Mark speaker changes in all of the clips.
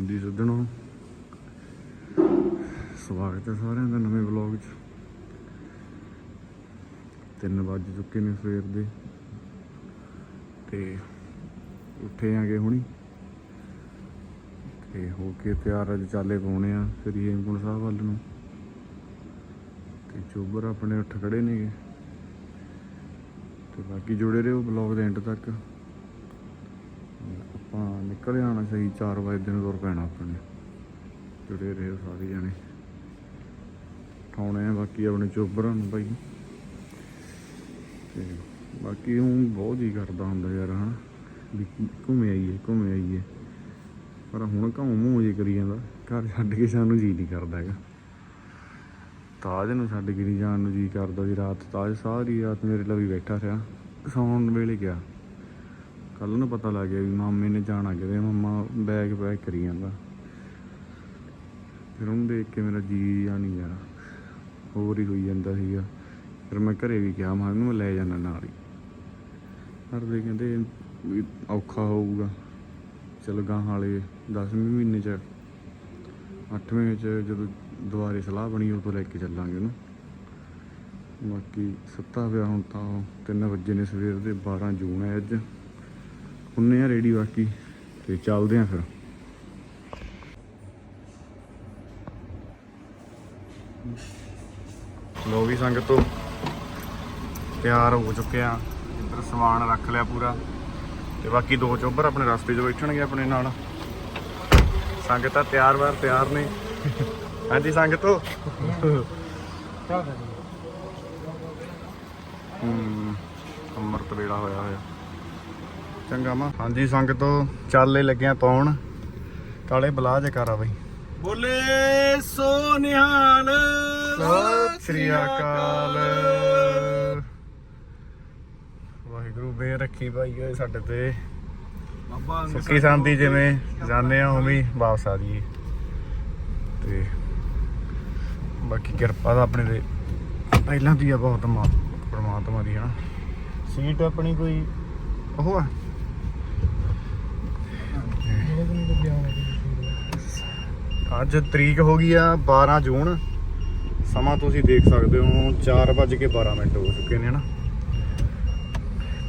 Speaker 1: ਹਾਂਜੀ ਸੱਜਣੋ। ਸਵਾਗਤ ਹੈ ਸਾਰਿਆਂ ਦਾ ਨਵੇਂ ਵਲੌਗ 'ਚ। ਤਿੰਨ ਵੱਜ ਚੁੱਕੇ ਨੇ ਸਵੇਰ ਦੇ। ਤੇ ਉੱਠੇ ਆਂਗੇ ਹੁਣੀ। ਤੇ ਹੋ ਕੇ ਤਿਆਰ ਅੱਜ ਚਾਲੇ ਪਾਉਣੇ ਆ ਸ੍ਰੀ ਹੇਮਕੁੰਟ ਸਾਹਿਬ ਵੱਲ ਨੂੰ। ਤੇ ਚੋਬਰ ਆਪਣੇ ਉੱਠ ਖੜੇ ਨੇਗੇ। ਤੇ ਬਾਕੀ ਜੁੜੇ ਰਹੋ ਵਲੌਗ ਦੇ ਐਂਡ ਤੱਕ। ਆਪਾਂ ਨਿਕਲ ਜਾਣਾ ਸਹੀ 4 ਵਜੇ ਦਿਨ ਤੁਰ ਪੈਣਾ ਆਪਣੇ ਜੁੜੇ ਰਹੇ ਸਾਰੇ ਜਾਣੇ। ਠਾਉਣੇ ਆ ਬਾਕੀ ਆਪਣੇ ਚੋਬਰਾਂ ਨੂੰ ਭਾਈ ਤੇ ਬਾਕੀ ਹੁਣ ਬਹੁਤ ਜੀ ਕਰਦਾ ਹੁੰਦਾ ਯਾਰ, ਹਨਾ। ਵੀ ਘੁੰਮੇ ਆਈਏ ਘੁੰਮੇ ਆਈਏ। ਪਰ ਹੁਣ ਘਾਉ ਮੂੰਹ ਜੇ ਕਰੀ ਜਾਂਦਾ। ਘਰ ਛੱਡ ਕੇ ਸਾਨੂੰ ਜੀ ਨਹੀਂ ਕਰਦਾ ਹੈਗਾ। ਤਾਜ ਨੂੰ ਛੱਡ ਕੇ ਨਹੀਂ ਜਾਣ ਨੂੰ ਜੀ ਕਰਦਾ। ਜੀ ਰਾਤ ਤਾਜ ਸਾਰੀ ਰਾਤ ਮੇਰੇ ਲਈ ਬੈਠਾ ਰਿਹਾ। ਸੌਣ ਵੇਲੇ ਗਿਆ। ਕੱਲ ਨੂੰ ਪਤਾ ਲੱਗ ਗਿਆ ਵੀ ਮਾਮੇ ਨੇ ਜਾਣਾ ਕਿਤੇ, ਮੰਮਾ ਬੈਗ ਪੈਕ ਕਰੀ ਜਾਂਦਾ। ਫਿਰ ਉਹਨੂੰ ਦੇਖ ਕੇ ਮੇਰਾ ਜੀ ਆ ਨਹੀਂ ਯਾਰ ਹੋਰ ਹੀ ਹੋਈ ਜਾਂਦਾ ਸੀਗਾ। ਫਿਰ ਮੈਂ ਘਰੇ ਵੀ ਕਿਹਾ ਮੈਂ ਇਹਨੂੰ ਲੈ ਜਾਣਾ ਨਾਲ ਹੀ। ਪਰ ਦੇ ਕਹਿੰਦੇ ਵੀ ਔਖਾ ਹੋਊਗਾ। ਚਲੋ ਗਾਂ ਵਾਲੇ 10ਵੇਂ ਮਹੀਨੇ ਚ 8ਵੇਂ ਚ ਜਦੋਂ ਦੁਬਾਰੇ ਸਲਾਹ ਬਣੀ, ਉਦੋਂ ਲੈ ਕੇ ਚੱਲਾਂਗੇ ਉਹਨੂੰ। ਬਾਕੀ ਸੱਤਾ ਪਿਆ ਹੁਣ ਤਾਂ 3 ਵਜੇ ਨੇ ਸਵੇਰ ਦੇ 12 ਜੂਨ ਹੈ ਅੱਜ। ਹੁੰਨੇ ਆ ਰੈਡੀ ਬਾਕੀ ਤੇ ਚੱਲਦੇ ਆ ਫਿਰ। ਲੋ ਵੀ ਸੰਗਤੋ ਤਿਆਰ ਹੋ ਚੁੱਕੇ ਆ ਇੱਧਰ ਸਮਾਨ ਰੱਖ ਲਿਆ ਪੂਰਾ ਤੇ ਬਾਕੀ ਦੋ ਚੋਬਰ ਆਪਣੇ ਰਸਤੇ 'ਚ ਬੈਠਣਗੇ ਆਪਣੇ ਨਾਲ। ਸੰਗਤਾਂ ਤਿਆਰ ਵਾਰ ਤਿਆਰ ਨੇ। ਹਾਂਜੀ ਸੰਗਤੋ ਹੂੰ ਅੰਮ੍ਰਿਤ ਵੇਲਾ ਹੋਇਆ ਹੋਇਆ। ਚੰਗਾ ਮਾ ਹਾਂਜੀ ਸੰਗਤੋ ਚਾਲੇ ਲੱਗਿਆ ਪਾਉਣ ਕਾਲੇ ਬਲਾ ਜਕਾਰਾ ਬਈ।
Speaker 2: ਬੋਲੇ ਸੋ ਨਿਹਾਲ।
Speaker 1: ਸਤਿ ਸ੍ਰੀ ਅਕਾਲ। ਵਾਹਿਗੁਰੂ ਬੇ ਰੱਖੀ ਭਾਈ ਓਏ ਸਾਡੇ ਤੇ।
Speaker 2: ਬਾਬਾ
Speaker 1: ਸੁੱਕੀ ਸੰਦੀ ਜਿਵੇਂ ਜਾਂਦੇ ਆ ਉਵੇਂ ਹੀ ਵਾਪਸ ਆ ਜਾਈਏ। ਤੇ ਬਾਕੀ ਕਿਰਪਾ ਦਾ ਆਪਣੇ ਤੇ। ਪਹਿਲਾਂ ਦੀ ਆ ਬਹੁਤ ਪਰਮਾਤਮਾ ਦੀ ਹਨਾ। ਸੀਟ ਆਪਣੀ ਕੋਈ ਉਹ ਆ? ਅੱਜ ਤਰੀਕ ਹੋ ਗਈ ਆ 12 ਜੂਨ। ਸਮਾਂ ਤੁਸੀਂ ਦੇਖ ਸਕਦੇ ਹੋ 4:12 ਮਿੰਟ ਹੋ ਚੁੱਕੇ ਨੇ, ਹਨਾ?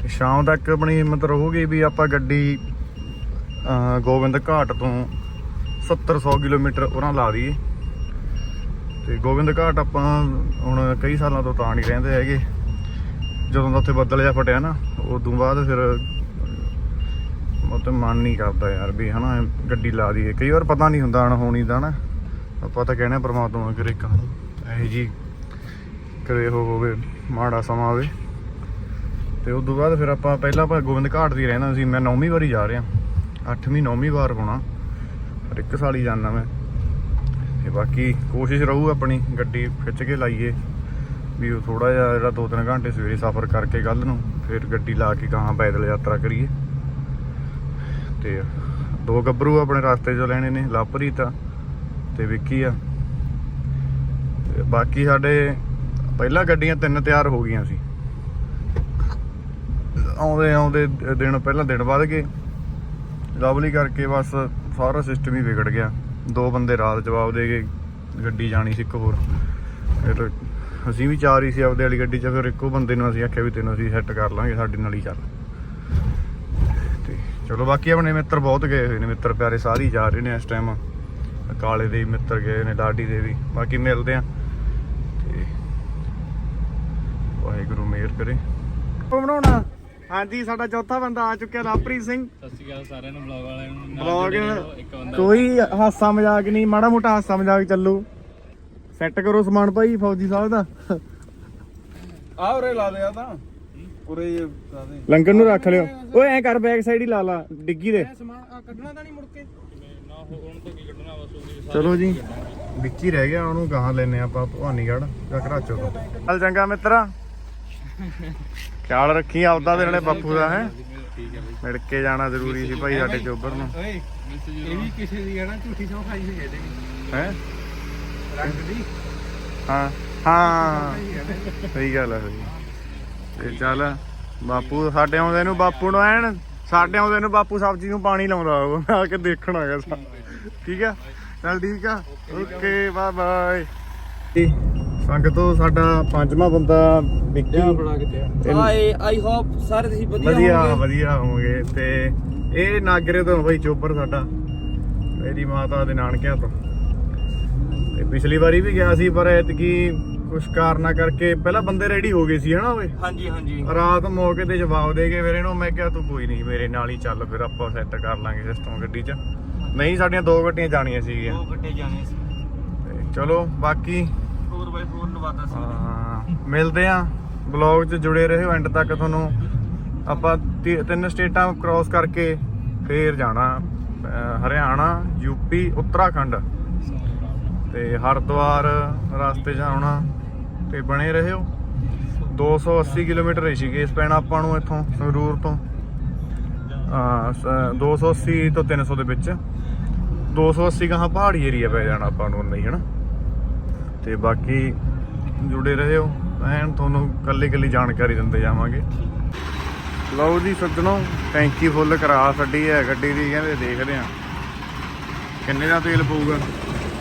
Speaker 1: ਤੇ ਸ਼ਾਮ ਤੱਕ ਆਪਣੀ ਹਿੰਮਤ ਰਹੂਗੀ ਵੀ ਆਪਾਂ ਗੱਡੀ ਗੋਬਿੰਦ ਘਾਟ ਤੋਂ 70-100 ਕਿਲੋਮੀਟਰ ਉਹਨਾਂ ਲਾ ਦਈਏ। ਤੇ ਗੋਬਿੰਦ ਘਾਟ ਆਪਾਂ ਹੁਣ ਕਈ ਸਾਲਾਂ ਤੋਂ ਤਾਂ ਨਹੀਂ ਰਹਿੰਦੇ ਹੈਗੇ। ਜਦੋਂ ਦਾ ਉੱਥੇ ਬੱਦਲ ਜਿਹਾ ਫਟਿਆ ਨਾ, ਉਦੋਂ ਬਾਅਦ ਫਿਰ ਉਹ ਮਤਲਬ ਮਨ ਨਹੀਂ ਕਰਦਾ ਯਾਰ ਵੀ ਹਨਾ, ਗੱਡੀ ਲਾ ਦਈਏ। ਕਈ ਵਾਰ ਪਤਾ ਨਹੀਂ ਹੁੰਦਾ ਅਣਹੋਣੀ ਦਾ ਨਾ। ਆਪਾਂ ਤਾਂ ਕਹਿੰਦੇ ਪਰਮਾਤਮਾ ਪ੍ਰਮਾਤਮਾ ਕਰੇ ਕਾਹਨੂੰ ਇਹ ਜੀ ਕਰੇ ਹੋਵੇ, ਮਾੜਾ ਸਮਾਂ ਆਵੇ। ਤੇ ਉਸ ਤੋਂ ਬਾਅਦ ਫਿਰ ਆਪਾਂ ਪਹਿਲਾਂ ਆਪਾਂ ਗੋਬਿੰਦ ਘਾਟ ਦੀ ਰਹਿੰਦਾ ਸੀ। ਮੈਂ ਨੌਵੀਂ ਵਾਰੀ ਜਾ ਰਿਹਾ। 8ਵੀਂ 9ਵੀਂ ਵਾਰ ਹੋਣਾ। ਹਰ ਇੱਕ ਸਾਲ ਹੀ ਜਾਣਾ ਮੈਂ। ਤੇ ਬਾਕੀ ਕੋਸ਼ਿਸ਼ ਰਹੂ ਆਪਣੀ, ਗੱਡੀ ਖਿੱਚ ਕੇ ਲਾਈਏ। ਵੀ ਉਹ ਥੋੜਾ ਜਿਹਾ ਜਿਹੜਾ 2-3 ਘੰਟੇ ਸਵੇਰੇ ਸਫ਼ਰ ਕਰਕੇ ਕੱਲ ਨੂੰ, ਫਿਰ ਗੱਡੀ ਲਾ ਕੇ ਕਹਾਂ ਪੈਦਲ ਯਾਤਰਾ ਕਰੀਏ। ਤੇ ਦੋ ਗੱਭਰੂ ਆਪਣੇ ਰਸਤੇ 'ਚੋਂ ਲੈਣੇ ਨੇ ਲਵਪ੍ਰੀਤ ਆ ਤੇ ਵਿੱਕੀ ਆ। ਤੇ ਬਾਕੀ ਸਾਡੇ ਪਹਿਲਾਂ ਗੱਡੀਆਂ ਤਿੰਨ ਤਿਆਰ ਹੋ ਗਈਆਂ ਸੀ। ਆਉਂਦੇ ਆਉਂਦੇ ਦਿਨ ਪਹਿਲਾਂ ਦਿਨ ਵੱਧ ਗਏ। ਲਵਲੀ ਕਰਕੇ ਬਸ ਸਾਰਾ ਸਿਸਟਮ ਹੀ ਵਿਗੜ ਗਿਆ। ਦੋ ਬੰਦੇ ਰਾਤ ਜਵਾਬ ਦੇ ਗਏ ਗੱਡੀ ਜਾਣੀ ਸੀ ਇੱਕ ਹੋਰ। ਫਿਰ ਅਸੀਂ ਵੀ ਚਾਰ ਹੀ ਸੀ ਆਪਦੇ ਵਾਲੀ ਗੱਡੀ 'ਚ, ਫਿਰ ਇੱਕੋ ਬੰਦੇ ਨੂੰ ਅਸੀਂ ਆਖਿਆ ਵੀ ਤੈਨੂੰ ਅਸੀਂ ਸੈੱਟ ਕਰ ਲਾਂਗੇ, ਸਾਡੇ ਨਾਲ ਹੀ ਚੱਲ। ਚਲੋ ਬਾਕੀ ਆਪਣੇ ਮਿੱਤਰ ਬਹੁਤ ਗਏ ਹੋਏ ਨੇ ਮਿੱਤਰ ਪਿਆਰੇ ਸਾਰੇ ਜਾ ਰਹੇ ਨੇ ਇਸ ਟਾਈਮ ਕਾਲੇ ਦੇ ਮਿੱਤਰ ਗਏ ਨੇ ਲਾਡੀ ਦੇ ਵੀ। ਬਾਕੀ ਮਿਲਦੇ ਆ ਤੇ ਵਾਹਿਗੁਰੂ ਮਿਹਰ ਕਰੇ। ਬਣਾਉਣਾ? ਹਾਂਜੀ ਸਾਡਾ ਚੌਥਾ ਬੰਦਾ ਆ ਚੁੱਕਿਆ ਲਵਪ੍ਰੀਤ ਸਿੰਘ।
Speaker 3: ਸਤਿ ਸ਼੍ਰੀ ਅਕਾਲ ਸਾਰਿਆਂ ਨੂੰ ਬਲੌਗ ਵਾਲਿਆਂ ਨੂੰ। ਨਾਲ
Speaker 1: ਬਲੌਗ
Speaker 3: ਇੱਕ ਬੰਦਾ
Speaker 1: ਕੋਈ ਹਾਸਾ ਮਜ਼ਾਕ ਨਹੀਂ ਮਾੜਾ ਮੋਟਾ ਹਾਸਾ ਮਜ਼ਾਕ ਚੱਲੂ। ਸੈੱਟ ਕਰੋ ਸਮਾਨ ਭਾਈ ਫੌਜੀ ਸਾਹਿਬ ਦਾ।
Speaker 2: ਆ ਉਰੇ ਲਾ ਦਿਆ ਤਾਂ। ਹੀ ਦੇ
Speaker 1: ਲੰਗਰ ਨੂੰ ਰੱਖ ਲਿਓ। ਓਏ ਐ ਕਰ ਬੈਕ ਸਾਈਡ ਹੀ ਲਾ ਲਾ ਡਿੱਗੀ ਦੇ।
Speaker 2: ਸਮਾਨ ਕੱਢਣਾ ਤਾਂ ਨਹੀਂ ਮੁੜ ਕੇ?
Speaker 3: ਨਾ ਹੋ- ਹੁਣ ਤੋਂ ਕੀ ਕੱਢਣਾ ਬਸ ਉਹਦੀ
Speaker 1: ਚਲੋ ਜੀ ਵਿੱਚ ਹੀ ਰਹਿ ਗਿਆ ਉਹਨੂੰ ਗਾਹਾਂ ਲੈਨੇ ਆਪਾਂ ਭਵਾਨੀਗੜ੍ਹ ਜਾਂ ਘਰਾਚੋ ਤੋਂ। ਚੱਲ ਚੰਗਾ ਮਿੱਤਰਾ। ਖਿਆਲ ਰੱਖੀ ਆਪਦਾ ਤੇ ਨਾਲੇ ਬੱਪੂ ਦਾ ਹੈ। ਮਿਲ ਕੇ ਜਾਣਾ ਜ਼ਰੂਰੀ ਸੀ ਭਾਈ ਸਾਡੇ ਚੋਬਰ ਨੂੰ।
Speaker 2: ਓਏ ਇਹ ਵੀ ਕਿਸੇ ਦੀ ਹੈ ਨਾ ਝੂਠੀ ਸੌ ਖਾਈ ਹੋਈ ਹੈ ਇਹਦੇ ਵੀ।
Speaker 1: ਹੈ?
Speaker 2: ਰੰਗ ਦੀ।
Speaker 1: ਹਾਂ ਹਾਂ। ਸਹੀ ਗੱਲ ਹੈ ਸਹੀ। ਤੇ ਚੱਲ ਬਾਪੂ ਸਾਡੇ ਆਉਂਦੇ ਨੂੰ ਬਾਪੂ ਨੂੰ ਐਨ ਸਾਡੇ ਆਉਂਦੇ ਨੂੰ ਬਾਪੂ ਸਬਜ਼ੀ ਨੂੰ ਪਾਣੀ ਲਾਉਂਦਾ ਉਹ ਆ ਕੇ ਦੇਖਣ ਆ ਗਿਆ ਸਾ- ਠੀਕ ਆ? ਚੱਲ ਠੀਕ ਆ। Okay bye bye. ਸੰਗਤੋ ਸਾਡਾ ਪੰਜਵਾਂ ਬੰਦਾ ਵਿੱਕੀ। ਤੇ-
Speaker 4: ਆਈ ਆਈ ਹੋਪ ਸਾਰੇ ਤੁਸੀਂ ਵਧੀਆ
Speaker 1: ਵਧੀਆ
Speaker 4: ਹੋਵਾਂਗੇ।
Speaker 1: ਤੇ ਇਹ ਨਾਗਰੇ ਤੋਂ ਬਈ ਚੋਬਰ ਸਾਡਾ ਮੇਰੀ ਮਾਤਾ ਦੇ ਨਾਨਕਿਆਂ ਤੋਂ। ਤੇ ਪਿਛਲੀ ਵਾਰੀ ਵੀ ਗਿਆ ਸੀ ਪਰ ਐਤਕੀ ਕੁਝ ਕਾਰਨਾਂ ਕਰਕੇ ਪਹਿਲਾਂ ਬੰਦੇ ਰੈਡੀ ਹੋ ਗਏ ਸੀ ਹਨਾ ਓਏ?
Speaker 4: ਹਾਂਜੀ ਹਾਂਜੀ।
Speaker 1: ਰਾਤ ਮੌਕੇ ਤੇ ਜਵਾਬ ਦੇ ਕੇ ਫਿਰ ਇਹਨੂੰ ਮੈਂ ਕਿਹਾ ਤੂੰ ਕੋਈ ਨਹੀਂ ਮੇਰੇ ਨਾਲ ਹੀ ਚੱਲ ਫਿਰ ਆਪਾਂ ਸੈੱਟ ਕਰ ਲਾਂਗੇ ਸਿਸਟਮ ਗੱਡੀ 'ਚ। ਨਹੀਂ ਸਾਡੀਆਂ ਦੋ ਗੱਡੀਆਂ ਜਾਣੀਆਂ ਸੀਗੀਆਂ।
Speaker 4: ਉਹ ਗੱਡੇ ਜਾਣੇ ਸੀ।
Speaker 1: ਤੇ ਚਲੋ ਬਾਕੀ
Speaker 4: 4x4 ਲਵਾਤਾ ਸੀ।
Speaker 1: ਹਾਂ, ਮਿਲਦੇ ਆ ਬਲੌਗ 'ਚ ਜੁੜੇ ਰਹੋ ਐਂਡ ਤੱਕ ਤੁਹਾਨੂੰ। ਆਪਾਂ ਤਿੰਨ ਸਟੇਟਾਂ ਕ੍ਰਾਸ ਕਰਕੇ ਫੇਰ ਜਾਣਾ। ਹਰਿਆਣਾ ਯੂਪੀ ਉੱਤਰਾਖੰਡ। ਤੇ ਹਰਿਦੁਆਰ ਰਸਤੇ 'ਚ ਆਉਣਾ। ਤੇ ਬਣੇ ਰਹਿਓ 280 ਕਿਲੋਮੀਟਰ ਰਿਸ਼ੀਕੇਸ਼ ਪੈਣਾ ਆਪਾਂ ਨੂੰ ਇੱਥੋਂ ਸੰਗਰੂਰ ਤੋਂ। ਆ 280 ਤੋਂ 300 ਦੇ ਵਿੱਚ। 280 ਕਹਾਂ ਪਹਾੜੀ ਏਰੀਆ ਪੈ ਜਾਣਾ ਆਪਾਂ ਨੂੰ ਨਹੀਂ ਹਨਾ? ਤੇ ਬਾਕੀ ਜੁੜੇ ਰਹਿਓ ਐਨ ਤੁਹਾਨੂੰ ਕੱਲੀ ਕੱਲੀ ਜਾਣਕਾਰੀ ਦਿੰਦੇ ਜਾਵਾਂਗੇ। ਲਓ ਜੀ ਸੱਜਣੋ ਟੈਂਕੀ ਫੁੱਲ ਕਰਾ ਛੱਡੀ ਹੈ ਗੱਡੀ ਦੀ ਕਹਿੰਦੇ ਦੇਖਦੇ ਆ ਕਿੰਨੇ ਦਾ ਤੇਲ ਪਊਗਾ?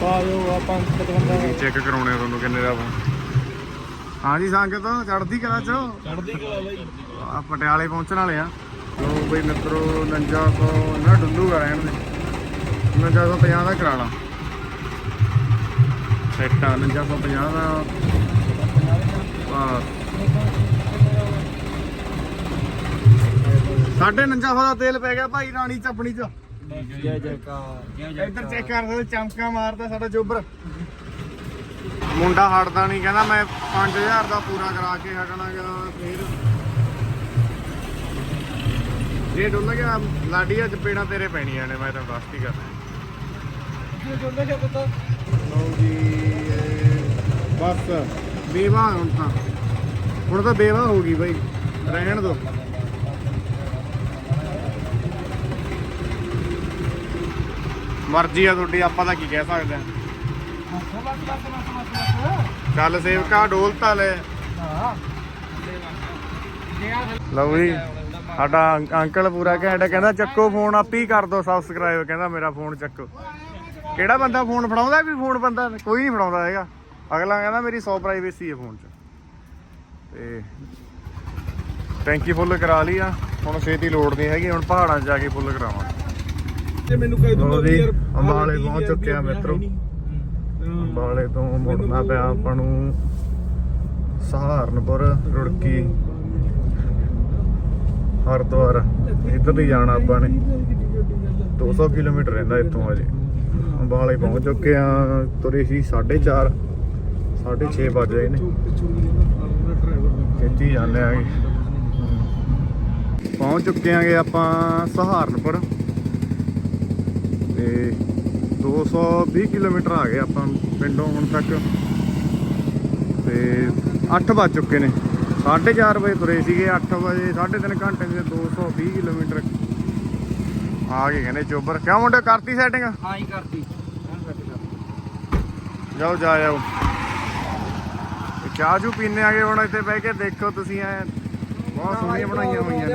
Speaker 4: ਪਾ ਦਿਓ ਆਪਾਂ 55
Speaker 1: ਚੈੱਕ ਕਰਾਉਣੇ ਆ ਤੁਹਾਨੂੰ ਕਿੰਨੇ ਦਾ ਪਊ। ਹਾਂਜੀ ਸੰਗਤ ਚੜਦੀ ਕਲਾ ਚੋ
Speaker 4: ਚੜਦੀ ਕਲਾ ਬਾਈ।
Speaker 1: ਆ ਪਟਿਆਲੇ ਪਹੁੰਚਣ ਵਾਲੇ ਆ। ਲੋ ਬਈ ਮਿੱਤਰੋ 4900 ਨਾ ਡੁੱਲੂਗਾ ਰਹਿਣ ਦੇ। 4950 ਦਾ ਕਰਾ ਲਾ। ਸੈੱਟ ਆ 4950 ਦਾ। ਆ ਸਾਢੇ 4900 ਦਾ ਤੇਲ ਪੈ ਗਿਆ ਭਾਈ ਰਾਣੀ ਚਪਣੀ ਚ।
Speaker 4: ਜੈ ਜੈਕਾਰ।
Speaker 1: ਇੱਧਰ ਚੈੱਕ ਕਰ ਸਕਦੇ ਚਮਕਾ ਮਾਰਦਾ ਸਾਡਾ ਚੋਬਰ ਮੁੰਡਾ ਹਟਦਾ ਨਹੀਂ ਕਹਿੰਦਾ ਮੈਂ 5000 ਦਾ ਪੂਰਾ ਕਰਾ ਕੇ ਹਟਣਾਗਾ ਫੇਰ। ਜੇ ਡੁੱਲ ਗਿਆ ਲਾਡੀਆਂ ਚਪੇੜਾਂ ਤੇਰੇ ਪੈਣੀਆਂ ਨੇ ਮੈਂ ਤੈਨੂੰ ਦੱਸਤੀ ਕਰਦਾ
Speaker 4: ਜੋਂਦਾ ਕਿਆ ਪਤਾ।
Speaker 1: ਲਓ ਜੀ ਇਹ ਬਸ ਬੇਵਾ ਹੁਣ ਤਾਂ। ਹੁਣ ਤਾਂ ਬੇਵਾ ਹੋ ਗਈ ਬਾਈ ਰਹਿਣ ਦੋ। ਮਰਜ਼ੀ ਆ ਤੁਹਾਡੀ ਆਪਾਂ ਤਾਂ ਕੀ ਕਹਿ ਸਕਦੇ ਆ। ਚੱਲ ਸੇਵਕਾ ਡੋਲਤਾ ਲੈ। ਲਓ ਜੀ ਸਾਡਾ ਅੰਕ- ਅੰਕਲ ਪੂਰਾ ਘੈਂਟ ਕਹਿੰਦਾ ਚੱਕੋ ਫੋਨ ਆਪੇ ਕਰ ਦੋ ਸਬਸਕ੍ਰਾਈਬ ਕਹਿੰਦਾ ਮੇਰਾ ਫੋਨ ਚੱਕੋ। ਕਿਹੜਾ ਬੰਦਾ ਫੋਨ ਫੜਾਉਂਦਾ ਵੀ ਫੋਨ ਬੰਦਾ? ਕੋਈ ਨਹੀਂ ਫੜਾਉਂਦਾ ਹੈਗਾ। ਅਗਲਾ ਕਹਿੰਦਾ ਮੇਰੀ 100 ਪ੍ਰਾਈਵੇਸੀ ਹੈ ਫੋਨ 'ਚ। ਤੇ ਟੈਂਕੀ ਫੁੱਲ ਕਰਾ ਲਈ ਆ। ਹੁਣ ਛੇਤੀ ਲੋੜ ਨਹੀਂ ਹੈਗੀ ਹੁਣ ਪਹਾੜਾਂ 'ਚ ਜਾ ਕੇ ਫੁੱਲ ਕਰਾਵਾਂਗੇ।
Speaker 2: ਤੇ ਮੈਨੂੰ ਕਹਿ ਦੂੰਗਾ ਯਾਰ
Speaker 1: ਅੰਬਾਲੇ ਪਹੁੰਚ ਚੁੱਕੇ ਆ ਮਿੱਤਰੋ। ਅੰਬਾਲੇ ਤੋਂ ਮੁੜਨਾ ਪਿਆ ਆਪਾਂ ਨੂੰ। ਸਹਾਰਨਪੁਰ, ਰੁੜਕੀ। ਹਰਿਦੁਆਰ। ਇੱਧਰ ਹੀ ਜਾਣਾ ਆਪਾਂ ਨੇ। 200 ਕਿਲੋਮੀਟਰ ਰਹਿੰਦਾ ਇੱਥੋਂ ਅਜੇ ਅੰਬਾਲੇ ਪਹੁੰਚ ਚੁੱਕੇ ਆ ਤੁਰੇ ਸੀ 4:30 6:30 ਵਜ ਗਏ ਨੇ।
Speaker 2: ਪਿੱਛੋਂ ਨੇ
Speaker 1: ਖੇਤੀ ਜਾਂਦੇ ਆਗੇ ਪਹੁੰਚ ਚੁੱਕੇ ਆਂਗੇ ਆਪਾਂ ਸਹਾਰਨਪੁਰ। ਤੇ 220 ਕਿਲੋਮੀਟਰ ਆ ਗਏ ਆਪਾਂ ਪਿੰਡੋਂ ਹੁਣ ਤੱਕ। ਤੇ 8 ਵੱਜ ਚੁੱਕੇ ਨੇ। 4:30 ਵਜੇ ਤੁਰੇ ਸੀਗੇ 8 ਵਜੇ 3.5 ਘੰਟੇ ਦੇ 220 ਕਿਲੋਮੀਟਰ। ਆ ਗਏ ਕਹਿੰਦੇ ਚੋਬਰ। ਕਿਉਂ ਮੁੰਡੇ ਕਰਤੀ ਸੈਟਿੰਗ
Speaker 4: ਹਾਂ ਹੀ ਕਰਤੀ।
Speaker 1: ਜਾਓ ਜਾ ਤੇ ਚਾਹ ਚੂ ਪੀਣੇ ਆਗੇ ਹੁਣ ਇੱਥੇ ਬਹਿ ਕੇ ਦੇਖੋ ਤੁਸੀਂ ਐ। ਬਹੁਤ ਸੋਹਣੀਆਂ ਬਣਾਈਆਂ ਹੋਈਆਂ ਨੇ।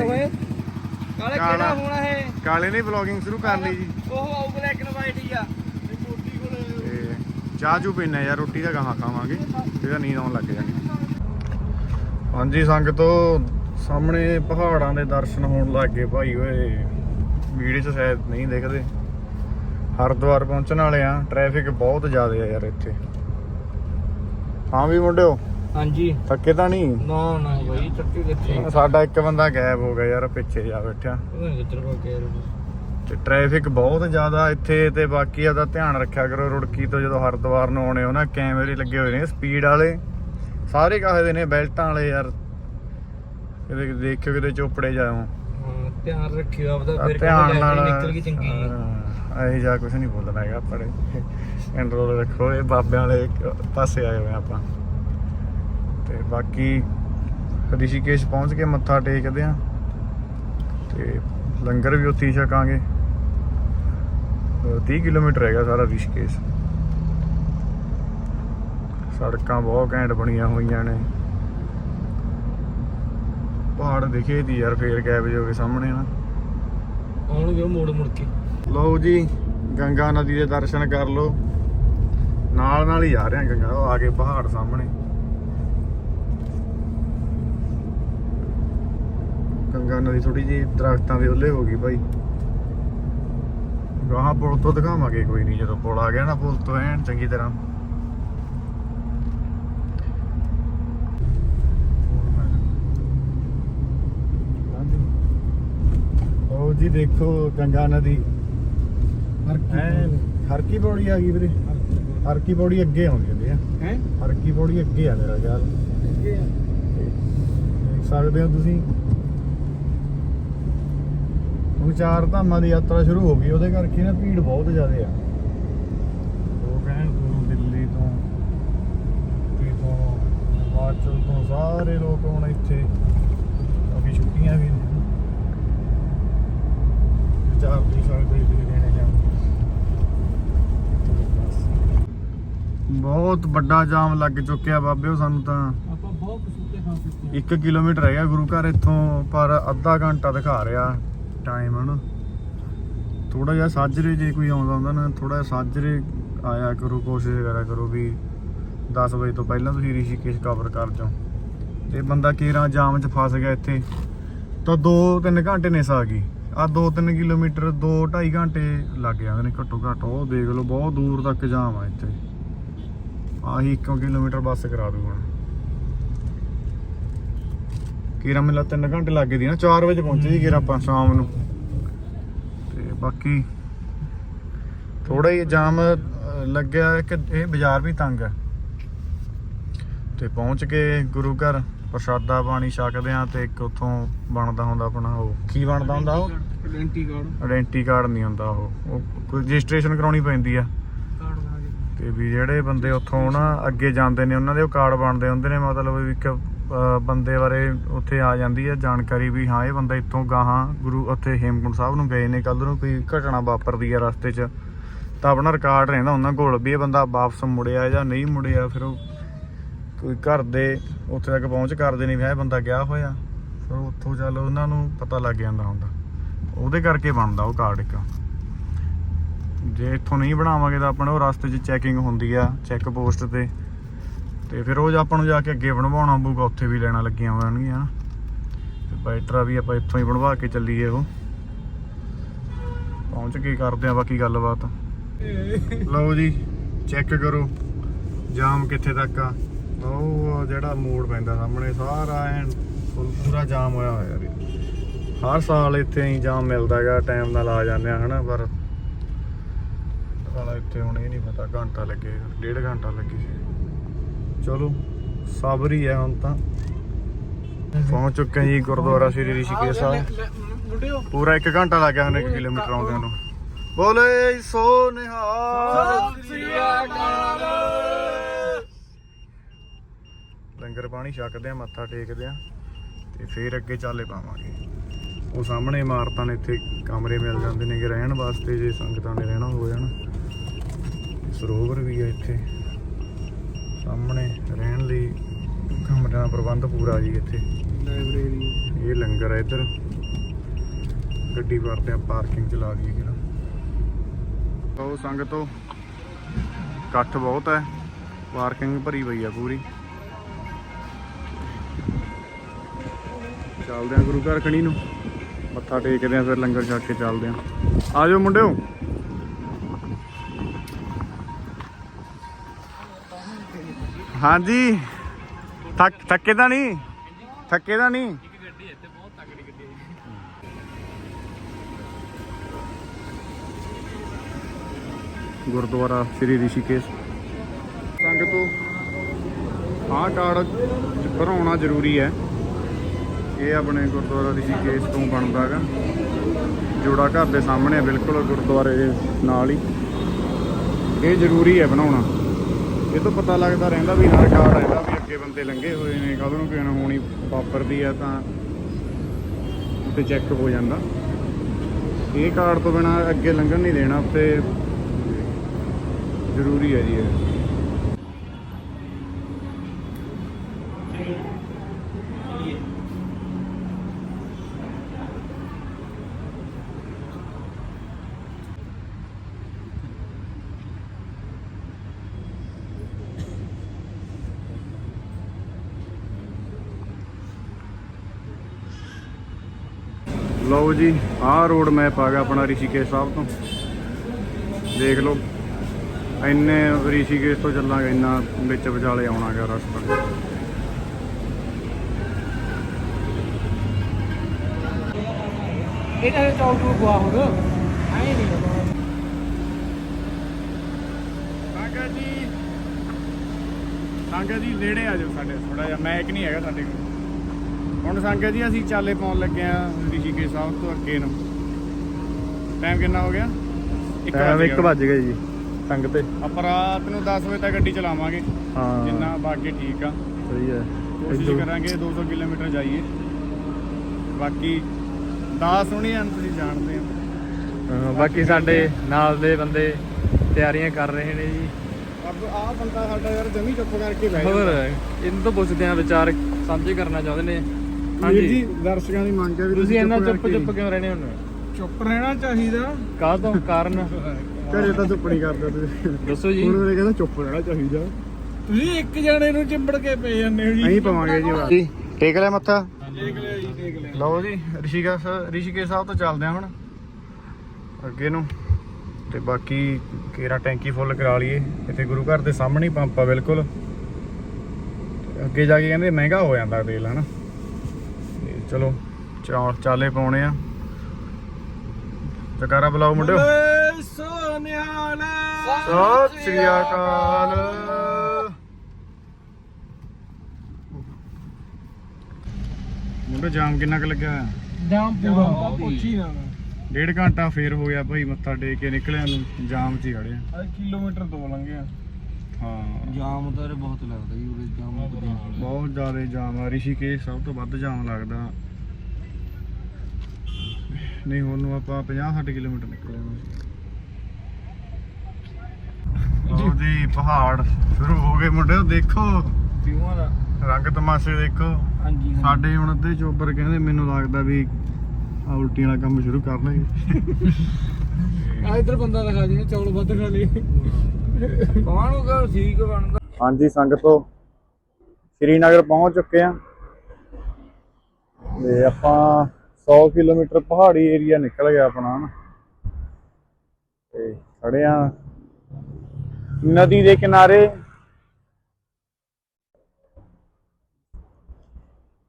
Speaker 4: ਕਾਲੇ। ਕਿਹੜਾ ਹੋਣਾ ਇਹ?
Speaker 1: ਕਾਲੇ ਨੇ ਵਲੌਗਿੰਗ ਸ਼ੁਰੂ ਕਰ ਲਈ ਜੀ।
Speaker 4: ਉਹ ਆਉ ਬਲੈਕ ਐਂਡ ਵਾਈਟ ਹੀ ਆ।
Speaker 1: ਚਾਹ ਚੂ ਪੀਣੇ ਯਾਰ ਰੋਟੀ ਦਾ ਗਾਹਾਂ ਖਾਵਾਂਗੇ ਇਹਦਾ ਨੀਂਦ ਆਉਣ ਲੱਗ ਜਾਣੀ। ਹਾਂਜੀ ਸੰਗਤੋ ਸਾਹਮਣੇ ਪਹਾੜਾਂ ਦੇ ਦਰਸ਼ਨ ਹੋਣ ਲੱਗ ਭਾਈ ਓਏ। ਵੀਡੀਓ 'ਚ ਸ਼ਾਇਦ ਨਹੀਂ ਦਿਖਦੇ। ਹਰਿਦੁਆਰ ਪਹੁੰਚਣ ਵਾਲੇ ਆ ਟ੍ਰੈਫਿਕ ਬਹੁਤ ਜ਼ਿਆਦਾ ਆ ਯਾਰ ਇੱਥੇ। ਹਾਂ ਵੀ ਮੁੰਡਿਓ
Speaker 4: ਹਾਂਜੀ।
Speaker 1: ਥੱਕੇ ਤਾਂ ਨਹੀਂ?
Speaker 4: ਨਾ ਨਾ ਬਾਈ ਚੱਕੀ ਕਿੱਥੇ?
Speaker 1: ਸਾਡਾ ਇੱਕ ਬੰਦਾ ਗਾਇਬ ਹੋ ਗਿਆ ਯਾਰ ਪਿੱਛੇ ਜਾ ਬੈਠਿਆ।
Speaker 4: ਉਹ ਕਿੱਧਰ ਕੋ ਕੇ
Speaker 1: ਤੇ ਟ੍ਰੈਫਿਕ ਬਹੁਤ ਜ਼ਿਆਦਾ ਇੱਥੇ ਤੇ ਬਾਕੀ ਆਪਦਾ ਧਿਆਨ ਰੱਖਿਆ ਕਰੋ ਰੁੜਕੀ ਤੋਂ ਜਦੋਂ ਹਰਿਦੁਆਰ ਨੂੰ ਆਉਣੇ ਹੋ ਨਾ ਕੈਮਰੇ ਲੱਗੇ ਹੋਏ ਨੇ ਸਪੀਡ ਵਾਲੇ। ਸਾਰੇ ਕਾਹੇ ਦੇ ਨੇ ਬੈਲਟਾਂ ਵਾਲੇ ਯਾਰ। ਕਿਤੇ ਦੇਖਿਓ ਕਿਤੇ ਚੋਪੜੇ ਜਾਓ
Speaker 4: ਹਾਂ ਧਿਆਨ ਰੱਖਿਓ ਆਪਦਾ ਫਿਰ
Speaker 1: ਧਿਆਨ
Speaker 4: ਕਿਤੇ
Speaker 1: ਨਾਲ
Speaker 4: ਨਿਕਲ ਗਈ ਚੰਗੀ
Speaker 1: ਇਹ ਜਾ ਕੁਝ ਨਹੀਂ ਬੋਲਣਾ ਹੈਗਾ ਪੜੇ ਕੰਟਰੋਲ ਰੱਖੋ ਇਹ ਬਾਬਿਆਂ ਵਾਲੇ ਪਾਸੇ ਆਏ ਹੋਏ ਆਪਾਂ। ਤੇ ਬਾਕੀ ਰਿਸ਼ੀਕੇਸ਼ ਪਹੁੰਚ ਕੇ ਮੱਥਾ ਟੇਕਦੇ ਆ। ਤੇ ਲੰਗਰ ਵੀ ਉੱਥੇ ਹੀ ਛਕਾਂਗੇ। 30 ਕਿਲੋਮੀਟਰ ਹੈਗਾ ਸਾਰਾ ਰਿਸ਼ੀਕੇਸ਼। ਸੜਕਾਂ ਬਹੁਤ ਘੈਂਟ ਬਣੀਆਂ ਹੋਈਆਂ ਨੇ। ਪਹਾੜ ਦਿਖੇ ਦੀ ਯਾਰ ਫੇਰ ਗਾਇਬ ਹੋ ਗਏ ਸਾਹਮਣੇ ਨਾ।
Speaker 4: ਆਉਣਗੇ ਮੋੜ ਮੁੜ ਕੇ।
Speaker 1: ਲਓ ਜੀ ਗੰਗਾ ਨਦੀ ਦੇ ਦਰਸ਼ਨ ਕਰ ਲਓ। ਨਾਲ ਨਾਲ ਹੀ ਜਾ ਰਹੇ ਆ ਗੰਗਾ ਉਹ ਆ ਕੇ ਪਹਾੜ ਸਾਹਮਣੇ। ਗੰਗਾ ਨਦੀ ਥੋੜੀ ਜੀ ਦਰਖਤਾਂ ਦੇ ਉੱਲੇ ਹੋ ਗਈ ਭਾਈ ਗਾਹਾਂ ਪੁਲ ਤੋਂ ਦਿਖਾਵਾਂਗੇ ਕੋਈ ਨਹੀਂ ਜਦੋਂ ਪੁਲ ਆ ਗਿਆ ਨਾ ਪੁਲ ਤੋਂ ਐਨ ਚੰਗੀ ਤਰ੍ਹਾਂ। ਉਹ ਜੀ ਦੇਖੋ ਗੰਗਾ ਨਦੀ। ਐਨ ਹਰ ਕੀ ਪੌੜੀ ਆ ਗਈ ਵੀਰੇ। ਹਰ ਕੀ ਪੌੜੀ ਅੱਗੇ ਆਉਂਦੀ ਹੁੰਦੀ ਆ।
Speaker 4: ਹੈ?
Speaker 1: ਹਰ ਕੀ ਪੌੜੀ ਅੱਗੇ ਆ ਮੇਰਾ ਖਿਆਲ। ਦੇਖ ਸਕਦੇ ਹੋ ਤੁਸੀਂ? ਹੁਣ ਚਾਰ ਧਾਮਾਂ ਦੀ ਯਾਤਰਾ ਸ਼ੁਰੂ ਹੋ ਗਈ ਉਹਦੇ ਕਰਕੇ ਨਾ ਭੀੜ ਬਹੁਤ ਜ਼ਿਆਦਾ ਆ। ਉਹ ਕਹਿਣ ਦੂਰੋਂ ਦਿੱਲੀ ਤੋਂ ਤੇ ਤੋਂ ਹਿਮਾਚਲ ਤੋਂ ਸਾਰੇ ਲੋਕ ਹੁਣ ਇੱਥੇ ਕਿਉਂਕਿ ਛੁੱਟੀਆਂ ਵੀ ਨੇ। ਚਾਰ ਦੀ ਸਕਦੇ ਜਿਹੜੇ ਦੇਣੇ ਜਾਂ। ਬਹੁਤ ਵੱਡਾ ਜਾਮ ਲੱਗ ਚੁੱਕਿਆ ਬਾਬਿਓ ਸਾਨੂੰ ਤਾਂ।
Speaker 4: ਆਪਾਂ ਬਹੁਤ ਕੁਸੂਤੇ ਖਾ ਚੁੱਕੇ
Speaker 1: 1 ਕਿਲੋਮੀਟਰ ਹੈਗਾ ਗੁਰੂ ਘਰ ਇੱਥੋਂ ਪਰ ਅੱਧਾ ਘੰਟਾ ਦਿਖਾ ਰਿਹਾ। ਟਾਈਮ ਹਨ। ਥੋੜਾ ਜਿਹਾ ਸਾਜਰੇ ਜੇ ਕੋਈ ਆਉਂਦਾ ਹੁੰਦਾ ਨਾ ਥੋੜਾ ਜਿਹਾ ਸਾਜਰੇ ਆਇਆ ਕਰੋ, ਕੋਸ਼ਿਸ਼ ਕਰਿਆ ਕਰੋ ਵੀ 10 ਵਜੇ ਤੋਂ ਪਹਿਲਾਂ ਤੁਸੀਂ ਰਿਸ਼ੀਕੇਸ਼ ਕਵਰ ਕਰ ਜਾਓ। ਤੇ ਬੰਦਾ ਕੇਰਾ ਜਾਮ 'ਚ ਫਸ ਗਿਆ ਇੱਥੇ, ਤਾਂ 2-3 ਘੰਟੇ ਨੇ ਸਾ ਗਈ। ਆ 2-3 ਕਿਲੋਮੀਟਰ 2-2.5 ਘੰਟੇ ਲੱਗ ਜਾਂਦੇ ਨੇ ਘੱਟੋ ਘੱਟ। ਉਹ ਦੇਖ ਲਓ, ਬਹੁਤ ਦੂਰ ਤੱਕ ਜਾਮ ਆ ਇੱਥੇ। ਆਹੀ 1 ਕਿਲੋਮੀਟਰ ਬੱਸ ਕਰਾ ਦੂ ਹੁਣ। ਕੀਰਾ ਮਿਲਾ 3 ਘੰਟੇ ਲੱਗ ਦੀ ਨਾ 4 ਵਜੇ ਪਹੁੰਚੇ ਜੀ ਕੀਰਾ ਆਪਾਂ ਸ਼ਾਮ ਨੂੰ। ਤੇ ਬਾਕੀ ਥੋੜਾ ਹੀ ਜਾਮ ਲੱਗਿਆ ਕਿ ਇਹ ਬਾਜ਼ਾਰ ਵੀ ਤੰਗ ਹੈ। ਤੇ ਪਹੁੰਚ ਕੇ ਗੁਰੂ ਘਰ ਪ੍ਰਸ਼ਾਦਾ ਪਾਣੀ ਛਕਦੇ ਆ ਤੇ ਇੱਕ ਉੱਥੋਂ ਬਣਦਾ ਹੁੰਦਾ ਆਪਣਾ ਉਹ ਕੀ ਬਣਦਾ ਹੁੰਦਾ ਉਹ?
Speaker 4: ਆਇਡੈਂਟੀ ਕਾਰਡ
Speaker 1: ਆਇਡੈਂਟੀ ਕਾਰਡ ਨਹੀਂ ਹੁੰਦਾ ਉਹ। ਉਹ ਰਜਿਸਟ੍ਰੇਸ਼ਨ ਕਰਾਉਣੀ ਪੈਂਦੀ ਆ। ਤੇ ਵੀ ਜਿਹੜੇ ਬੰਦੇ ਉੱਥੋਂ ਨਾ ਅੱਗੇ ਜਾਂਦੇ ਨੇ ਉਹਨਾਂ ਦੇ ਉਹ ਕਾਰਡ ਬਣਦੇ ਹੁੰਦੇ ਨੇ ਮਤਲਬ ਵੀ ਇੱਕ ਬੰਦੇ ਬਾਰੇ ਉੱਥੇ ਆ ਜਾਂਦੀ ਹੈ, ਜਾਣਕਾਰੀ ਵੀ। ਹਾਂ, ਇਹ ਬੰਦਾ ਇੱਥੋਂ ਗਾਹਾਂ ਗੁਰੂ ਉੱਥੇ ਹੇਮਕੁੰਟ ਸਾਹਿਬ ਨੂੰ ਗਏ ਨੇ ਕੱਲ ਨੂੰ ਕੋਈ ਘਟਨਾ ਵਾਪਰਦੀ ਆ ਰਸਤੇ 'ਚ। ਤਾਂ ਆਪਣਾ ਰਿਕਾਰਡ ਰਹਿੰਦਾ ਉਹਨਾਂ ਕੋਲ ਵੀ ਇਹ ਬੰਦਾ ਵਾਪਸ ਮੁੜਿਆ ਜਾਂ ਨਹੀਂ ਮੁੜਿਆ, ਫਿਰ ਉਹ ਕੋਈ ਘਰ ਦੇ ਉੱਥੇ ਤੱਕ ਪਹੁੰਚ ਕਰਦੇ ਨਹੀਂ, ਵੀ ਇਹ ਬੰਦਾ ਗਿਆ ਹੋਇਆ। ਫਿਰ ਉੱਥੋਂ ਚੱਲ ਉਹਨਾਂ ਨੂੰ ਪਤਾ ਲੱਗ ਜਾਂਦਾ ਹੁੰਦਾ। ਉਹਦੇ ਕਰਕੇ ਬਣਦਾ ਉਹ ਕਾਰਡ ਇੱਕ। ਜੇ ਇੱਥੋਂ ਨਹੀਂ ਬਣਾਵਾਂਗੇ ਤਾਂ ਆਪਣੇ ਉਹ ਰਸਤੇ 'ਚ ਚੈਕਿੰਗ ਹੁੰਦੀ ਆ ਚੈੱਕ ਪੋਸਟ ਤੇ। ਤੇ ਫਿਰ ਉਹ ਆਪਾਂ ਨੂੰ ਜਾ ਕੇ ਅੱਗੇ ਬਣਵਾਉਣਾ ਪਊਗਾ, ਉੱਥੇ ਵੀ ਲੈਣਾ ਲੱਗੀਆਂ ਹੋਣਗੀਆਂ। ਤੇ ਬੈਟਰਾ ਵੀ ਆਪਾਂ ਇੱਥੋਂ ਹੀ ਬਣਵਾ ਕੇ ਚੱਲੀਏ ਉਹ। ਪਹੁੰਚ ਕੇ ਕਰਦੇ ਆ ਬਾਕੀ ਗੱਲਬਾਤ। ਲਓ ਜੀ ਚੈੱਕ ਕਰੋ, ਜਾਮ ਕਿੱਥੇ ਤੱਕ ਆ। ਉਹ ਜਿਹੜਾ ਮੋੜ ਪੈਂਦਾ ਸਾਹਮਣੇ, ਸਾਰਾ ਐਨ ਪੂਰਾ ਜਾਮ ਹੋਇਆ ਹੋਇਆ ਯਾਰ ਹਰ ਸਾਲ ਇੱਥੇ ਹੀ ਜਾਮ ਮਿਲਦਾ ਹੈਗਾ ਟਾਈਮ ਨਾਲ ਆ ਜਾਂਦੇ ਆ ਹਨਾ, ਪਰ ਸਾਲਾ ਇੱਥੇ ਹੁਣ ਇਹ ਨਹੀਂ ਪਤਾ, ਘੰਟਾ ਲੱਗੇ, ਡੇਢ ਘੰਟਾ ਲੱਗੀ। ਸੀ ਚਲੋ ਸਬਰ ਹੀ ਹੈ ਹੁਣ ਤਾਂ। ਪਹੁੰਚ ਚੁੱਕੇ ਹਾਂ ਜੀ ਗੁਰਦੁਆਰਾ ਸ੍ਰੀ ਰਿਸ਼ੀਕੇਸ਼ ਸਾਹਿਬ ਪੂਰਾ 1 ਘੰਟਾ ਲੱਗ ਗਿਆ ਹੁਣ 1 ਕਿਲੋਮੀਟਰ ਆਉਂਦਿਆਂ ਨੂੰ। ਬੋਲੇ ਸੋ ਨਿਹਾਲ।
Speaker 4: ਸਤਿ ਸ੍ਰੀ ਅਕਾਲ।
Speaker 1: ਲੰਗਰ ਪਾਣੀ ਛਕਦੇ ਆ ਮੱਥਾ ਟੇਕਦੇ ਆ ਤੇ ਫੇਰ ਅੱਗੇ ਚਾਲੇ ਪਾਵਾਂਗੇ। ਉਹ ਸਾਹਮਣੇ ਇਮਾਰਤਾਂ ਨੇ ਇੱਥੇ ਕਮਰੇ ਮਿਲ ਜਾਂਦੇ ਨੇ ਕਿ ਰਹਿਣ ਵਾਸਤੇ ਜੇ ਸੰਗਤਾਂ ਨੇ ਰਹਿਣਾ ਹੋ ਜਾਣ। ਸਰੋਵਰ ਵੀ ਹੈ ਇੱਥੇ। ਸਾਹਮਣੇ ਰਹਿਣ ਲਈ ਕਮਰਿਆਂ ਦਾ ਪ੍ਰਬੰਧ ਪੂਰਾ ਜੀ ਇੱਥੇ।
Speaker 4: ਲਾਇਬ੍ਰੇਰੀ
Speaker 1: ਇਹ ਲੰਗਰ ਹੈ ਇੱਧਰ। ਗੱਡੀ ਵਰਤੇ ਆ, ਪਾਰਕਿੰਗ ਚ ਲਾ ਦਈਏ ਕਿਰਾ ਉਹ ਸੰਗਤੋ, ਇਕੱਠ ਬਹੁਤ ਹੈ। ਪਾਰਕਿੰਗ ਭਰੀ ਪਈ ਆ ਪੂਰੀ। ਚੱਲਦੇ ਆ ਗੁਰੂ ਘਰ ਖਣੀ ਨੂੰ। ਮੱਥਾ ਟੇਕਦੇ ਆ, ਫਿਰ ਲੰਗਰ ਛਕ ਕੇ ਚੱਲਦੇ ਆ। ਆ ਜਾਓ ਮੁੰਡਿਓ। ਹਾਂਜੀ। ਥੱਕ ਥੱਕੇ ਤਾਂ ਨਹੀਂ? ਥੱਕੇ ਤਾਂ ਨਹੀਂ?
Speaker 3: ਇੱਕ ਗੱਡੀ ਇੱਥੇ ਬਹੁਤ ਤਕੜੀ ਗੱਡੀ ਹੈ
Speaker 1: ਗੁਰਦੁਆਰਾ ਸ੍ਰੀ ਰਿਸ਼ੀਕੇਸ਼। ਸੰਗਤੋ ਆਹ ਕਾਰਡ ਭਰਾਉਣਾ ਜ਼ਰੂਰੀ ਹੈ। ਇਹ ਆਪਣੇ ਗੁਰਦੁਆਰਾ ਰਿਸ਼ੀਕੇਸ਼ ਤੋਂ ਬਣਦਾ ਹੈਗਾ। ਜੋੜਾ ਘਰ ਦੇ ਸਾਹਮਣੇ ਬਿਲਕੁਲ ਗੁਰਦੁਆਰੇ ਦੇ ਨਾਲ ਹੀ। ਇਹ ਜ਼ਰੂਰੀ ਹੈ ਬਣਾਉਣਾ। ਇਹ ਤੋਂ ਪਤਾ ਲੱਗਦਾ ਰਹਿੰਦਾ ਵੀ ਹਰ ਕਾਰਡ ਰਹਿੰਦਾ ਵੀ ਅੱਗੇ ਬੰਦੇ ਲੰਘੇ ਹੋਏ ਨੇ ਕਦੋਂ ਨੂੰ ਕਿਹਨ ਹੋਣੀ ਵਾਪਰਦੀ ਹੈ ਤਾਂ ਉੱਤੇ ਚੈੱਕ ਹੋ ਜਾਂਦਾ। ਇਹ ਕਾਰਡ ਤੋਂ ਬਿਨਾ ਅੱਗੇ ਲੰਘਣ ਨਹੀਂ ਦੇਣਾ ਉੱਤੇ ਜ਼ਰੂਰੀ ਹੈ ਜੀ ਇਹ। ਲਓ ਜੀ ਆਹ ਰੋਡ ਮੈਪ ਆ ਗਿਆ ਆਪਣਾ ਰਿਸ਼ੀਕੇਸ਼ ਸਾਹਿਬ ਤੋਂ। ਦੇਖ ਲਓ ਇੰਨੇ ਰਿਸ਼ੀਕੇਸ਼ ਤੋਂ ਚੱਲਾਂਗੇ ਇੰਨਾ ਵਿੱਚ ਵਿਚਾਲੇ ਆਉਣਾਗਾ ਰਸਤਾ।
Speaker 4: ਇਹਨਾਂ ਦੇ ਚੌਲ ਤੋਂ ਗਵਾ ਹੋਰ ਆਏ ਨਹੀਂ
Speaker 1: ਸੰਗਤ ਜੀ ਸੰਗਤ ਜੀ ਨੇੜੇ ਆ ਜਾਓ ਸਾਡੇ ਥੋੜਾ ਜਿਹਾ ਮੈਕ ਨਹੀਂ ਹੈਗਾ ਸਾਡੇ ਕੋਲ। ਹੁਣ ਸੰਗਤ ਜੀ ਅਸੀਂ ਚਾਲੇ ਪਾਉਣ ਲੱਗੇ ਆ ਰਿਸ਼ੀਕੇਸ਼ ਸਾਹਿਬ ਤੋਂ ਅੱਗੇ ਨੂੰ। ਟਾਈਮ ਕਿੰਨਾ ਹੋ ਗਿਆ? ਇੱਕ
Speaker 5: ਟਾਈਮ
Speaker 1: ਵੱਜ
Speaker 5: 1
Speaker 1: ਗਿਆ।
Speaker 5: ਵੱਜ ਗਿਆ ਜੀ ਸੰਗ ਤੇ।
Speaker 1: ਆਪਾਂ ਰਾਤ ਨੂੰ 10 ਵਜੇ ਤੱਕ ਗੱਡੀ ਚਲਾਵਾਂਗੇ।
Speaker 5: ਹਾਂ।
Speaker 1: ਜਿੰਨਾ ਬਾਕੀ ਠੀਕ ਆ।
Speaker 5: ਸਹੀ ਹੈ।
Speaker 1: ਕੋਸ਼ਿਸ਼ ਕਰਾਂਗੇ 200 ਕਿਲੋਮੀਟਰ ਜਾਈਏ। ਬਾਕੀ ਦਾਸ ਹੋਣੀ ਹਨ ਤੁਸੀਂ ਜਾਣਦੇ ਆ
Speaker 5: ਹਾਂ, ਬਾਕੀ ਸਾਡੇ ਨਾਲ ਦੇ ਬੰਦੇ ਤਿਆਰੀਆਂ ਕਰ ਰਹੇ ਨੇ ਜੀ।
Speaker 1: ਆਹ ਬੰਦਾ ਸਾਡਾ ਯਾਰ ਜਮੀ ਚੁੱਪ ਕਰਕੇ ਬਹਿ
Speaker 5: ਹੋਰ ਇਹਨਾਂ ਤੋਂ ਪੁੱਛਦੇ ਆ ਵਿਚਾਰ ਸਾਂਝੇ ਕਰਨਾ ਚਾਹੁੰਦੇ ਨੇ।
Speaker 1: ਵੀਰ
Speaker 5: ਹਾਂਜੀ
Speaker 1: ਜੀ ਦਰਸ਼ਕਾਂ ਦੀ ਮੰਗ ਹੈ ਵੀ
Speaker 5: ਤੁਸੀਂ ਇੰਨਾ ਚੁੱਪ ਚੁੱਪ ਕਿਉਂ ਰਹਿੰਦੇ ਹੋ?
Speaker 2: ਚੁੱਪ ਰਹਿਣਾ ਚਾਹੀਦਾ।
Speaker 5: ਕਾਹ ਤੋਂ? ਕਾਰਨ?
Speaker 1: ਘਰੇ ਤਾਂ ਚੁੱਪ ਨਹੀਂ ਕਰਦਾ ਤੁਸੀਂ।
Speaker 5: ਦੱਸੋ ਜੀ।
Speaker 1: ਹੁਣ ਮੇਰੇ ਕਹਿੰਦਾ ਚੁੱਪ ਰਹਿਣਾ ਚਾਹੀਦਾ।
Speaker 2: ਤੁਸੀਂ ਇੱਕ ਜਣੇ ਨੂੰ ਚਿੰਬੜ ਕੇ ਪਏ ਜਾਂਦੇ ਹੋ ਜੀ।
Speaker 1: ਅਸੀਂ ਪਵਾਂਗੇ ਜੀ ਜੀ ਟੇਕ ਲਿਆ ਮੱਥਾ।
Speaker 2: ਦੇਖ ਲਿਆ ਜੀ ਦੇਖ ਲਿਆ।
Speaker 1: ਲਓ ਜੀ ਰਿਸ਼ੀਕੇਸ਼ ਰਿਸ਼ੀਕੇਸ਼ ਸਾਹਿਬ ਤੋਂ ਚੱਲਦੇ ਆ ਹੁਣ। ਅੱਗੇ ਨੂੰ। ਤੇ ਬਾਕੀ ਕੇਰਾ ਟੈਂਕੀ ਫੁੱਲ ਕਰਾ ਲਈਏ। ਇੱਥੇ ਗੁਰੂ ਘਰ ਦੇ ਸਾਹਮਣੇ ਹੀ ਪੰਪ ਆ ਬਿਲਕੁਲ। ਤੇ ਅੱਗੇ ਜਾ ਕੇ ਕਹਿੰਦੇ ਮਹਿੰਗਾ ਹੋ ਜਾਂਦਾ ਤੇਲ ਹਨਾ? ਤੇ ਚਲੋ ਚਾ- ਚਾਲੇ ਪਾਉਣੇ ਆ। ਜਕਾਰਾ ਬੁਲਾਓ ਮੁੰਡਿਓ।
Speaker 2: ਸੋਨਿਆਲ
Speaker 1: ਸਤਿ ਸ੍ਰੀ ਅਕਾਲ। ਮੁੰਡਾ ਜਾਮ ਕਿੰਨਾ ਕੁ ਲੱਗਿਆ ਹੋਇਆ?
Speaker 4: ਜਾਮ ਪੂਰਾ।
Speaker 2: ਪੁੱਛੀ ਨਾ
Speaker 1: ਡੇਢ ਘੰਟਾ ਫੇਰ ਹੋ ਗਿਆ ਭਾਈ ਮੱਥਾ ਟੇਕ ਕੇ ਨਿਕਲਿਆ ਨੂੰ ਜਾਮ 'ਚ ਹੀ ਖੜੇ ਆ।
Speaker 2: ਅੱਜ ਕਿਲੋਮੀਟਰ ਦੋ ਲੰਘੇ ਆ।
Speaker 1: ਹਾਂ।
Speaker 4: ਜਾਮ ਤਾਂ ਬਹੁਤ ਲੱਗਦਾ ਜੀ ਉਰੇ ਜਾਮ
Speaker 1: ਬਹੁਤ ਜ਼ਿਆਦਾ ਜਾਮ ਆ। ਰਿਸ਼ੀਕੇਸ਼ ਸਭ ਤੋਂ ਵੱਧ ਜਾਮ ਲੱਗਦਾ। ਨਹੀਂ ਹੁਣ ਨੂੰ ਆਪਾਂ 50 60 ਕਿਲੋਮੀਟਰ ਨਿਕਲੇ ਹਾਂ ਜੀ ਪਹਾੜ ਸ਼ੁਰੂ ਹੋ ਗਏ ਮੁੰਡਿਓ ਦੇਖੋ।
Speaker 4: ਪਿਊਆਂ ਦਾ।
Speaker 1: ਰੰਗ ਤਮਾਸ਼ੇ ਦੇਖੋ।
Speaker 4: ਹਾਂਜੀ
Speaker 1: ਸਾਡੇ ਹੁਣ ਅੱਧੇ ਚੋਬਰ ਕਹਿੰਦੇ ਮੈਨੂੰ ਲੱਗਦਾ ਵੀ ਆ ਉਲਟੀਆਂ ਵਾਲਾ ਕੰਮ ਸ਼ੁਰੂ ਕਰ ਲਾਂਗੇ
Speaker 4: ਆ ਇਧਰ ਬੰਦਾ ਦਿਖਾ ਜੀ ਚੌਲ ਵੱਧ ਖਾ ਲਏ। ਕੌਣ ਹੋਗਾ ਠੀਕ ਬਣਦਾ
Speaker 1: ਹਾਂਜੀ ਸੰਗਤੋ ਸ਼੍ਰੀਨਗਰ ਪਹੁੰਚ ਚੁੱਕੇ ਆ ਤੇ ਆਪਾਂ 100 ਕਿਲੋਮੀਟਰ ਪਹਾੜੀ ਏਰੀਆ ਨਿਕਲ ਗਿਆ ਆਪਣਾ ਹਨਾ। ਤੇ ਖੜੇ ਆ ਨਦੀ ਦੇ ਕਿਨਾਰੇ।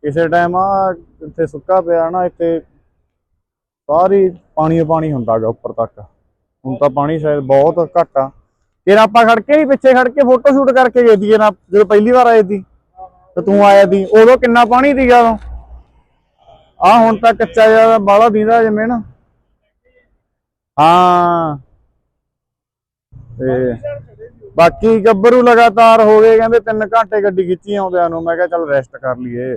Speaker 1: ਕਿਸੇ ਟਾਈਮ ਆ ਇੱਥੇ ਸੁੱਕਾ ਪਿਆ ਨਾ, ਇੱਥੇ ਸਾਰੀ ਪਾਣੀ ਪਾਣੀ ਹੁੰਦਾ ਗਾ ਉੱਪਰ ਤੱਕ। ਹੁਣ ਤਾਂ ਪਾਣੀ ਸ਼ਾਇਦ ਬਹੁਤ ਘੱਟ ਆ। ਫਿਰ ਆਪਾਂ ਖੜ ਕੇ ਹੀ ਪਿੱਛੇ ਖੜ ਕੇ ਫੋਟੋ ਸ਼ੂਟ ਕਰਕੇ ਗਏ ਸੀ ਨਾ, ਜਦੋਂ ਪਹਿਲੀ ਵਾਰ ਆਏ ਸੀ, ਤੇ ਤੂੰ ਆਇਆ ਸੀ, ਉਦੋਂ ਕਿੰਨਾ ਪਾਣੀ ਸੀਗਾ ਉਦੋਂ? ਆ ਹੁਣ ਤਾਂ ਕੱਚਾ ਜਿਹਾ ਬਾਲਾ ਦੀਦਾ ਜਿਵੇਂ ਨਾ। ਹਾਂ। ਤੇ ਬਾਕੀ ਗੱਭਰੂ ਲਗਾਤਾਰ ਹੋ ਗਏ, ਕਹਿੰਦੇ 3 ਘੰਟੇ ਗੱਡੀ ਖਿੱਚੀ ਆਉਂਦਿਆਂ ਨੂੰ। ਮੈਂ ਕਿਹਾ ਚੱਲ ਰੈਸਟ ਕਰ ਲਈਏ।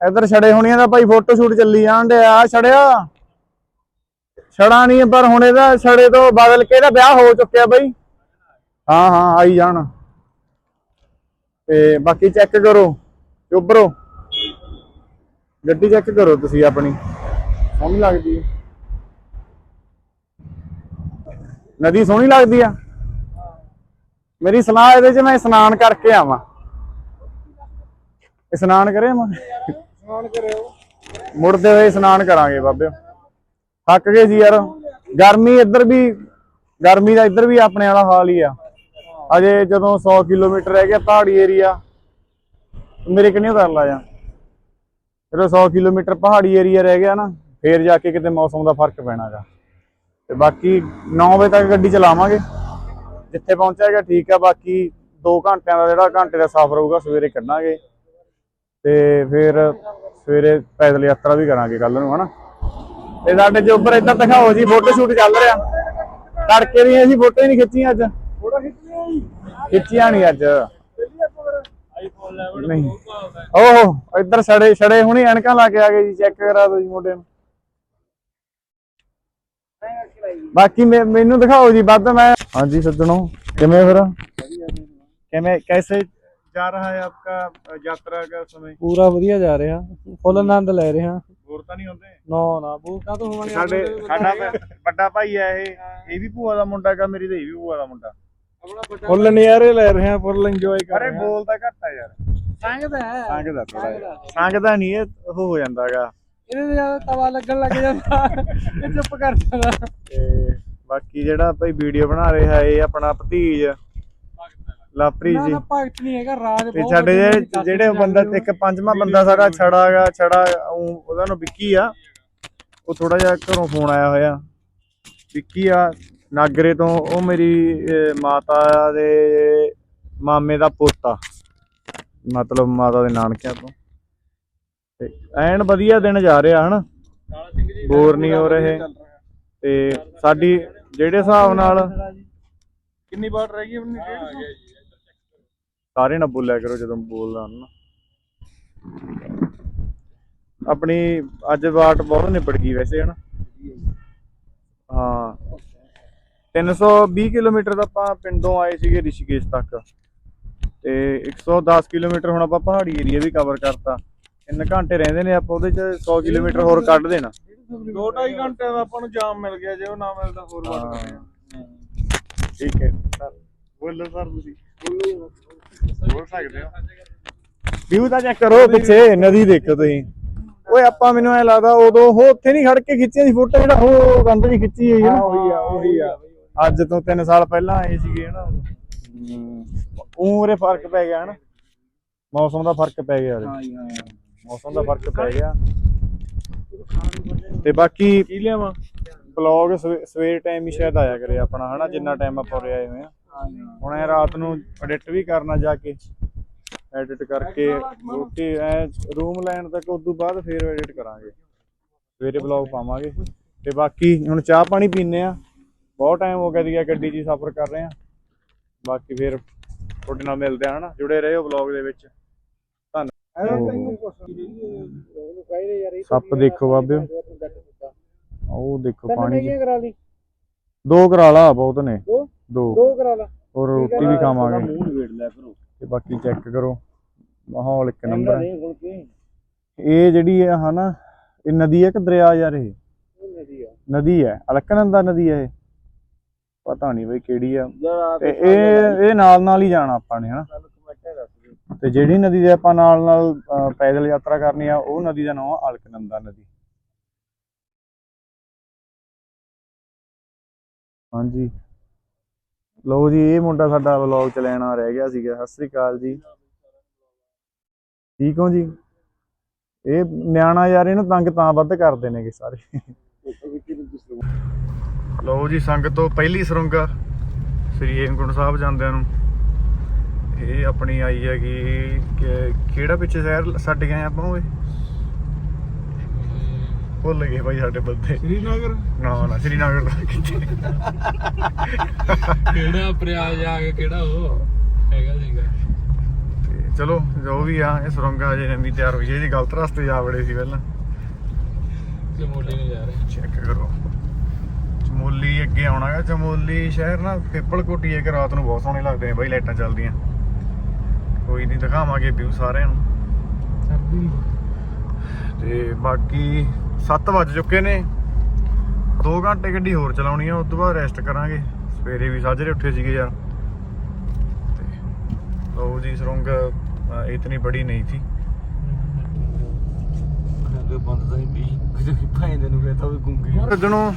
Speaker 1: ਇੱਧਰ ਛੜੇ ਹੋਣੀਆਂ ਦਾ ਭਾਈ ਫੋਟੋ ਸ਼ੂਟ ਚੱਲੀ ਜਾਣ ਡਿਆ। ਛੜਿਆ? ਛੜਾ ਨਹੀਂ ਪਰ ਹੁਣ ਇਹਦਾ ਛੜੇ ਤੋਂ ਬਦਲ ਕੇ ਇਹਦਾ ਵਿਆਹ ਹੋ ਚੁੱਕਿਆ ਬਈ। ਹਾਂ ਹਾਂ, ਆਈ ਜਾਣ। ਤੇ ਬਾਕੀ ਚੈੱਕ ਕਰੋ। ਚੁੱਬਰੋ ਗੱਡੀ ਚੈੱਕ ਕਰੋ ਤੁਸੀਂ ਆਪਣੀ। ਸੋਹਣੀ ਲੱਗਦੀ ਹੈ ਨਦੀ ਸੋਹਣੀ ਲੱਗਦੀ ਆ। ਮੇਰੀ ਸਲਾਹ ਇਹਦੇ 'ਚ ਮੈਂ ਇਸ਼ਨਾਨ ਕਰਕੇ ਆਵਾਂ। ਇਸ਼ਨਾਨ ਕਰੇ ਮੈਂ।
Speaker 2: ਸਮਾਨ ਕਰਿਓ।
Speaker 1: ਮੁੜਦੇ ਹੋਏ ਇਸ਼ਨਾਨ ਕਰਾਂਗੇ ਬਾਬਿਓ। ਥੱਕ ਗਏ ਸੀ ਯਾਰ। ਗਰਮੀ ਇੱਧਰ ਵੀ ਗਰਮੀ ਦਾ ਇੱਧਰ ਵੀ ਆਪਣੇ ਵਾਲਾ ਹਾਲ ਹੀ ਆ। ਅਜੇ ਜਦੋਂ 100 ਕਿਲੋਮੀਟਰ ਰਹਿ ਗਿਆ ਪਹਾੜੀ ਏਰੀਆ ਮੇਰੇ ਕਿੰਨੇ ਕਰ ਲਾ ਜਾ। ਜਦੋਂ 100 ਕਿਲੋਮੀਟਰ ਪਹਾੜੀ ਏਰੀਆ ਰਹਿ ਗਿਆ ਨਾ ਫੇਰ ਜਾ ਕੇ ਕਿਤੇ ਮੌਸਮ ਦਾ ਫ਼ਰਕ ਪੈਣਾਗਾ। ਤੇ ਬਾਕੀ 9 ਵਜੇ ਤੱਕ ਗੱਡੀ ਚਲਾਵਾਂਗੇ। ਜਿੱਥੇ ਪਹੁੰਚਾਏਗਾ ਠੀਕ ਆ ਬਾਕੀ 2 ਘੰਟਿਆਂ ਦਾ ਜਿਹੜਾ ਘੰਟੇ ਦਾ ਸਫ਼ਰ ਹੋਊਗਾ ਸਵੇਰੇ ਕੱਢਾਂਗੇ। ਤੇ ਫਿਰ ਸਵੇਰੇ ਪੈਦਲ ਯਾਤਰਾ ਵੀ ਕਰਾਂਗੇ ਕੱਲ ਨੂੰ ਹਨਾ। ਤੇ ਸਾਡੇ ਜੋ ਉੱਪਰ ਇੱਧਰ ਦਿਖਾਓ ਜੀ ਫੋਟੋ ਸ਼ੂਟ ਚੱਲ ਰਿਹਾ। ਤੜਕੇ ਦੀਆਂ ਅਸੀਂ ਫੋਟੋ ਹੀ ਨਹੀਂ ਖਿੱਚੀਆਂ ਅੱਜ।
Speaker 2: ਥੋੜਾ ਖਿੱਚਿਆ
Speaker 1: ਖਿੱਚੀਆਂ ਨਹੀਂ ਅੱਜ। ਨਹੀਂ। ਓਹੋ ਇੱਧਰ ਛੜੇ ਛੜੇ ਹੁਣੀ ਐਨਕਾਂ ਲਾ ਕੇ ਆ ਗਏ ਜੀ ਚੈੱਕ ਕਰਾ ਦਿਓ ਜੀ ਮੁੰਡੇ ਨੂੰ। ਬਾਕੀ ਮੈਨੂੰ ਦਿਖਾਓ ਜੀ ਵੱਧ ਮੈਂ ਹਾਂਜੀ ਸੱਜਣੋ ਕਿਵੇਂ ਫਿਰ? ਕਿਵੇਂ ਕੈਸੇ ਜਾ ਰਹਾ ਹੈ ਆਪਕਾ ਯਾਤਰਾ ਦਾ ਸਮੇਂ?
Speaker 4: ਪੂਰਾ ਵਧੀਆ ਜਾ ਰਿਹਾ। ਫੁੱਲ ਆਨੰਦ ਲੈ ਰਿਹਾ।
Speaker 1: ਹੋਰ ਤਾਂ ਨਹੀਂ ਹੁੰਦੇ?
Speaker 4: ਨਾ ਨਾ ਬੂ ਕਾ ਤੋਂ ਹੋਵਾਂਗੇ?
Speaker 1: ਸਾਡੇ ਸਾਡਾ ਵੱਡਾ ਭਾਈ ਹੈ ਇਹ। ਇਹ ਵੀ ਭੂਆ ਦਾ ਮੁੰਡਾ ਹੈਗਾ ਮੇਰੀ ਤੇ ਇਹ ਵੀ ਭੂਆ ਦਾ ਮੁੰਡਾ।
Speaker 2: ਫੁੱਲ ਨਜ਼ਾਰੇ ਲੈ ਰਹੇ ਆ ਫੁੱਲ ਇੰਜੋਏ ਕਰ
Speaker 1: ਅਰੇ
Speaker 2: ਰਹੇ ਆ
Speaker 1: ਬੋਲਦਾ ਘੱਟ ਆ ਯਾਰ।
Speaker 4: ਸੰਗਦਾ ਹੈ।
Speaker 1: ਸੰਗਦਾ ਥੋੜਾ ਜਿਹਾ। ਸੰਗਦਾ ਨਹੀਂ ਇਹ ਉਹ ਹੋ ਜਾਂਦਾਗਾ।
Speaker 4: ਇਹਦੇ ਤੇ ਜ਼ਿਆਦਾ ਤਵਾ ਲੱਗਣ ਲੱਗ ਜਾਂਦਾ। ਇਹ ਚੁੱਪ ਕਰ ਜਾਂਦਾ
Speaker 1: ਤੇ ਬਾਕੀ ਜਿਹੜਾ ਭਾਈ ਵੀਡੀਓ ਬਣਾ ਰਿਹਾ ਇਹ ਆਪਣਾ ਭਤੀਜ ਲਾਪਰੀ
Speaker 4: ਨਾ
Speaker 1: ਜੀ।
Speaker 4: ਨਾ ਭਗਤ ਨਹੀਂ ਹੈਗਾ ਰਾਜ
Speaker 1: ਤੇ
Speaker 4: ਬਹੁਤ
Speaker 1: ਸਾਡੇ
Speaker 4: ਵੱਡੀ
Speaker 1: ਜਿਹੜੇ
Speaker 4: ਦੱਸ
Speaker 1: ਜਿਹੜੇ
Speaker 4: ਚੱਲ
Speaker 1: ਬੰਦਾ। ਇੱਕ ਪੰਜਵਾਂ ਬੰਦਾ ਸਾਡਾ ਛੜਾ ਹੈਗਾ ਛੜਾ ਉਹਦਾ ਨਾਮ ਵਿੱਕੀ ਆ। ਉਹ ਥੋੜਾ ਜਿਹਾ ਘਰੋਂ ਫੋਨ ਆਇਆ ਹੋਇਆ। ਵਿੱਕੀ ਆ ਨਾਗਰੇ ਤੋਂ ਉਹ ਮੇਰੀ ਮਾਤਾ ਦੇ ਮਾਮੇ ਦਾ ਪੋਤਾ। ਮਤਲਬ ਮਾਤਾ ਦੇ ਨਾਨਕਿਆਂ ਤੋਂ। ਤੇ ਐਨ ਵਧੀਆ ਦਿਨ ਜਾ ਰਿਹਾ ਹਨ? ਬੋਰ ਨਹੀਂ ਹੋ ਰਹੇ। ਤੇ ਸਾਡੀ ਜਿਹੜੇ ਹਿਸਾਬ ਨਾਲ
Speaker 2: ਕਿੰਨੀ ਵਾਰ ਰਹਿ ਗਈ ਆਪਣੀ ਡੇਢ
Speaker 1: ਸਾਰੇ ਨਾ ਬੋਲਿਆ ਕਰੋ ਜਦੋਂ ਬੋਲਦਾ ਨਾ ਆਪਣੀ ਅੱਜ ਵਾਟ ਬਹੁਤ ਨਿਪੜ ਗਈ ਵੈਸੇ ਹਨਾ? ਹਾਂ। 320 ਕਿਲੋਮੀਟਰ ਦਾ ਆਪਾਂ ਪਿੰਡੋਂ ਆਏ ਸੀਗੇ ਰਿਸ਼ੀਕੇਸ਼ ਤੱਕ। ਤੇ 110 ਕਿਲੋਮੀਟਰ ਹੁਣ ਆਪਾਂ ਪਹਾੜੀ ਏਰੀਆ ਵੀ ਕਵਰ ਕਰਤਾ। 3 ਘੰਟੇ ਰਹਿੰਦੇ ਨੇ ਆਪਾਂ ਉਹਦੇ ਚ 100 ਕਿਲੋਮੀਟਰ ਹੋਰ ਕੱਢ ਦੇਣਾ।
Speaker 2: ਦੋ ਢਾਈ ਘੰਟਿਆਂ ਦਾ ਆਪਾਂ ਨੂੰ ਜਾਮ ਮਿਲ ਗਿਆ ਜੇ ਉਹ ਨਾ ਮਿਲਦਾ ਹੋਰ ਵੱਧ
Speaker 1: ਹਾਂ। ਠੀਕ ਹੈ। ਸਰ ਬੋਲੋ ਸਰ ਤੁਸੀਂ। ਬੋਲ ਸਕਦੇ ਹੋ। ਵਿਊ ਤਾਂ ਚੈੱਕ ਕਰੋ ਪਿੱਛੇ ਨਦੀ ਦੇਖੋ ਤੁਸੀਂ। ਓਏ ਆਪਾਂ ਮੈਨੂੰ ਐ ਲੱਗਦਾ ਉਦੋਂ ਉਹ ਉੱਥੇ ਨਹੀਂ ਖੜ ਕੇ ਖਿੱਚੀਆਂ ਸੀ ਫੋਟੋ ਜਿਹੜਾ ਉਹ ਕੰਧ 'ਚ ਖਿੱਚੀ ਹੋਈ ਹੈ ਨਾ। ਉਹੀ ਆ ਉਹੀ ਆ। ਅੱਜ ਤੋਂ 3 ਸਾਲ ਪਹਿਲਾਂ ਆਏ ਸੀਗੇ ਨਾ ਉਮਰੇ ਫ਼ਰਕ ਪੈ ਗਿਆ ਹਨਾ। ਮੌਸਮ ਦਾ ਫ਼ਰਕ ਪੈ ਗਿਆ ਉਹਦੇ। ਮੌਸਮ ਦਾ ਫ਼ਰਕ ਪੈ ਗਿਆ। ਤੇ ਬਾਕੀ
Speaker 2: ਕੀ ਲਿਆਵਾਂ?
Speaker 1: ਬਲੌਗ ਸਵੇਰ ਟਾਈਮ ਹੀ ਸ਼ਾਇਦ ਆਇਆ ਕਰੇ ਆਪਣਾ ਹਨਾ ਜਿੰਨਾ ਟਾਈਮ ਆਪਾਂ ਉਰੇ ਆਏ ਹੋਏ ਆ। ਹੁਣ ਇਹ ਰਾਤ ਨੂੰ ਐਡਿਟ ਵੀ ਕਰਨਾ ਜਾ ਕੇ। ਐਡਿਟ ਕਰਕੇ ਰੋਟੀ ਐ ਰੂਮ ਲੈਣ ਤੱਕ ਉਸ ਤੋਂ ਬਾਅਦ ਫੇਰ ਐਡਿਟ ਕਰਾਂਗੇ। ਸਵੇਰੇ ਬਲੌਗ ਪਾਵਾਂਗੇ। ਤੇ ਬਾਕੀ ਹੁਣ ਚਾਹ ਪਾਣੀ ਪੀਨੇ ਆ। ਬਹੁਤ ਟਾਈਮ ਹੋ ਗਿਆ ਸੀਗਾ ਗੱਡੀ 'ਚ ਹੀ ਸਫ਼ਰ ਕਰ ਰਹੇ ਆ ਬਾਕੀ ਫੇਰ ਤੁਹਾਡੇ ਨਾਲ ਮਿਲਦੇ ਆ ਹਨਾ? ਜੁੜੇ ਰਹੋ ਬਲੌਗ ਦੇ ਵਿੱਚ। ਸੱਪ ਦੇਖੋ ਉਹ ਦੇਖੋ ਪਾਣੀ 'ਚ।
Speaker 4: ਕਰਾ ਲਈ?
Speaker 1: ਦੋ ਕਰਾ ਲਾ ਬਹੁਤ ਨੇ।
Speaker 4: ਦੋ?
Speaker 1: ਦੋ।
Speaker 4: ਦੋ ਕਰਾ ਲਾ।
Speaker 1: ਔਰ ਰੋਟੀ ਵੀ ਖਾਵਾਂਗੇ।
Speaker 2: ਮੂੰਹ ਨਵੇੜ ਲਿਆ ਕਰੋ।
Speaker 1: ਤੇ ਬਾਕੀ ਚੈੱਕ ਕਰੋ। ਮਾਹੌਲ ਇੱਕ ਨੰਬਰ ਹੈ। ਇਹ ਜਿਹੜੀ ਹੈ ਹਨਾ ਇਹ ਨਦੀ ਹੈ ਕਿ ਦਰਿਆ ਯਾਰ ਇਹ? ਨਦੀ ਹੈ। ਅਲਕਨੰਦਾ ਨਦੀ ਹੈ ਇਹ। ਪਤਾ ਨਹੀਂ ਬਈ ਕਿਹੜੀ ਆ। ਤੇ ਇਹ ਇਹ ਨਾਲ ਨਾਲ ਹੀ ਜਾਣਾ ਆਪਾਂ ਨੇ ਹਨਾ? ਤੇ ਜਿਹੜੀ ਨਦੀ ਦੇ ਆਪਾਂ ਨਾਲ ਨਾਲ ਪੈਦਲ ਯਾਤਰਾ ਕਰਨੀ ਆ ਉਹ ਨਦੀ ਦਾ ਨਾਮ ਆ ਅਲਕਨੰਦਾ ਨਦੀ। ਹਾਂਜੀ। ਲੋ ਜੀ ਇਹ ਮੁੰਡਾ ਸਾਡਾ ਵਲੌਗ ਚ ਲੈਣਾ ਰਹਿ ਗਿਆ ਸੀਗਾ। ਸਤਿ ਸ੍ਰੀ ਅਕਾਲ ਜੀ। ਠੀਕ ਹੋ ਜੀ? ਇਹ ਨਿਆਣਾ ਯਾਰ ਇਹਨੂੰ ਤੰਗ ਤਾਂ ਵੱਧ ਕਰਦੇ ਨੇਗੇ ਸਾਰੇ। ਲੋ ਜੀ ਸੰਗਤ ਤੋਂ ਪਹਿਲੀ ਸੁਰੰਗ ਸ੍ਰੀ ਹੇਮਕੁੰਟ ਸਾਹਿਬ ਜਾਂਦਿਆਂ ਨੂੰ। ਇਹ ਆਪਣੀ ਆਈ ਹੈਗੀ ਕਿ- ਕਿਹੜਾ ਪਿੱਛੇ ਸ਼ਹਿਰ ਛੱਡ ਗਏ ਆਪਾਂ ਓਏ? ਭੁੱਲ ਗਏ ਭਾਈ ਸਾਡੇ ਬੰਦੇ।
Speaker 2: ਸ੍ਰੀਨਗਰ?
Speaker 1: ਨਾ ਨਾ ਸ੍ਰੀਨਗਰ ਦਾ ਕਿੱਥੇ?
Speaker 3: ਕਿਹੜਾ ਪ੍ਰਿਆਜ ਆ ਗਿਆ ਕਿਹੜਾ ਉਹ? ਹੈਗਾ ਸੀਗਾ।
Speaker 1: ਤੇ ਚਲੋ ਜੋ ਵੀ ਆ ਇਹ ਸੁਰੰਗਾ ਅਜੇ ਨਵੀਂ ਤਿਆਰ ਹੋਈ ਹੈ ਜੀ ਗਲਤ ਰਸਤੇ ਜਾ ਵੜੇ ਸੀ ਪਹਿਲਾਂ।
Speaker 3: ਚਮੋਲੀ ਨੂੰ ਜਾ ਰਹੇ।
Speaker 1: ਚੈੱਕ ਕਰੋ। ਚਮੋਲੀ ਅੱਗੇ ਆਉਣਾਗਾ ਚਮੋਲੀ ਸ਼ਹਿਰ ਨਾ ਪਿੱਪਲ ਕੋਟੀ ਹੈ ਕਿ ਰਾਤ ਨੂੰ ਬਹੁਤ ਸੋਹਣੇ ਲੱਗਦੇ ਨੇ ਬਾਈ ਲਾਈਟਾਂ ਚੱਲਦੀਆਂ। ਕੋਈ ਨਹੀਂ ਦਿਖਾਵਾਂਗੇ ਵਿਊ ਸਾਰਿਆਂ ਨੂੰ। ਤੇ ਬਾਕੀ 7 ਵੱਜ ਚੁੱਕੇ ਨੇ। 2 ਘੰਟੇ ਗੱਡੀ ਹੋਰ ਚਲਾਉਣੀ ਆ ਉਸ ਤੋਂ ਬਾਅਦ ਰੈਸਟ ਕਰਾਂਗੇ। ਸਵੇਰੇ ਵੀ ਸਾਜਰੇ ਉੱਠੇ ਸੀਗੇ ਯਾਰ। ਤੇ ਲਓ ਜੀ ਸੁਰੰਗ ਇਤਨੀ ਬੜੀ ਨਹੀਂ
Speaker 2: ਅੱਗੇ ਬੰਦ ਤਾਂ ਹੀ ਪਈ ਕਿਤੇ ਭਾਂਦੇ ਨੂੰ ਕਹਤਾ ਵੀ ਗੁੰਗੇ
Speaker 1: ਜਦੋਂ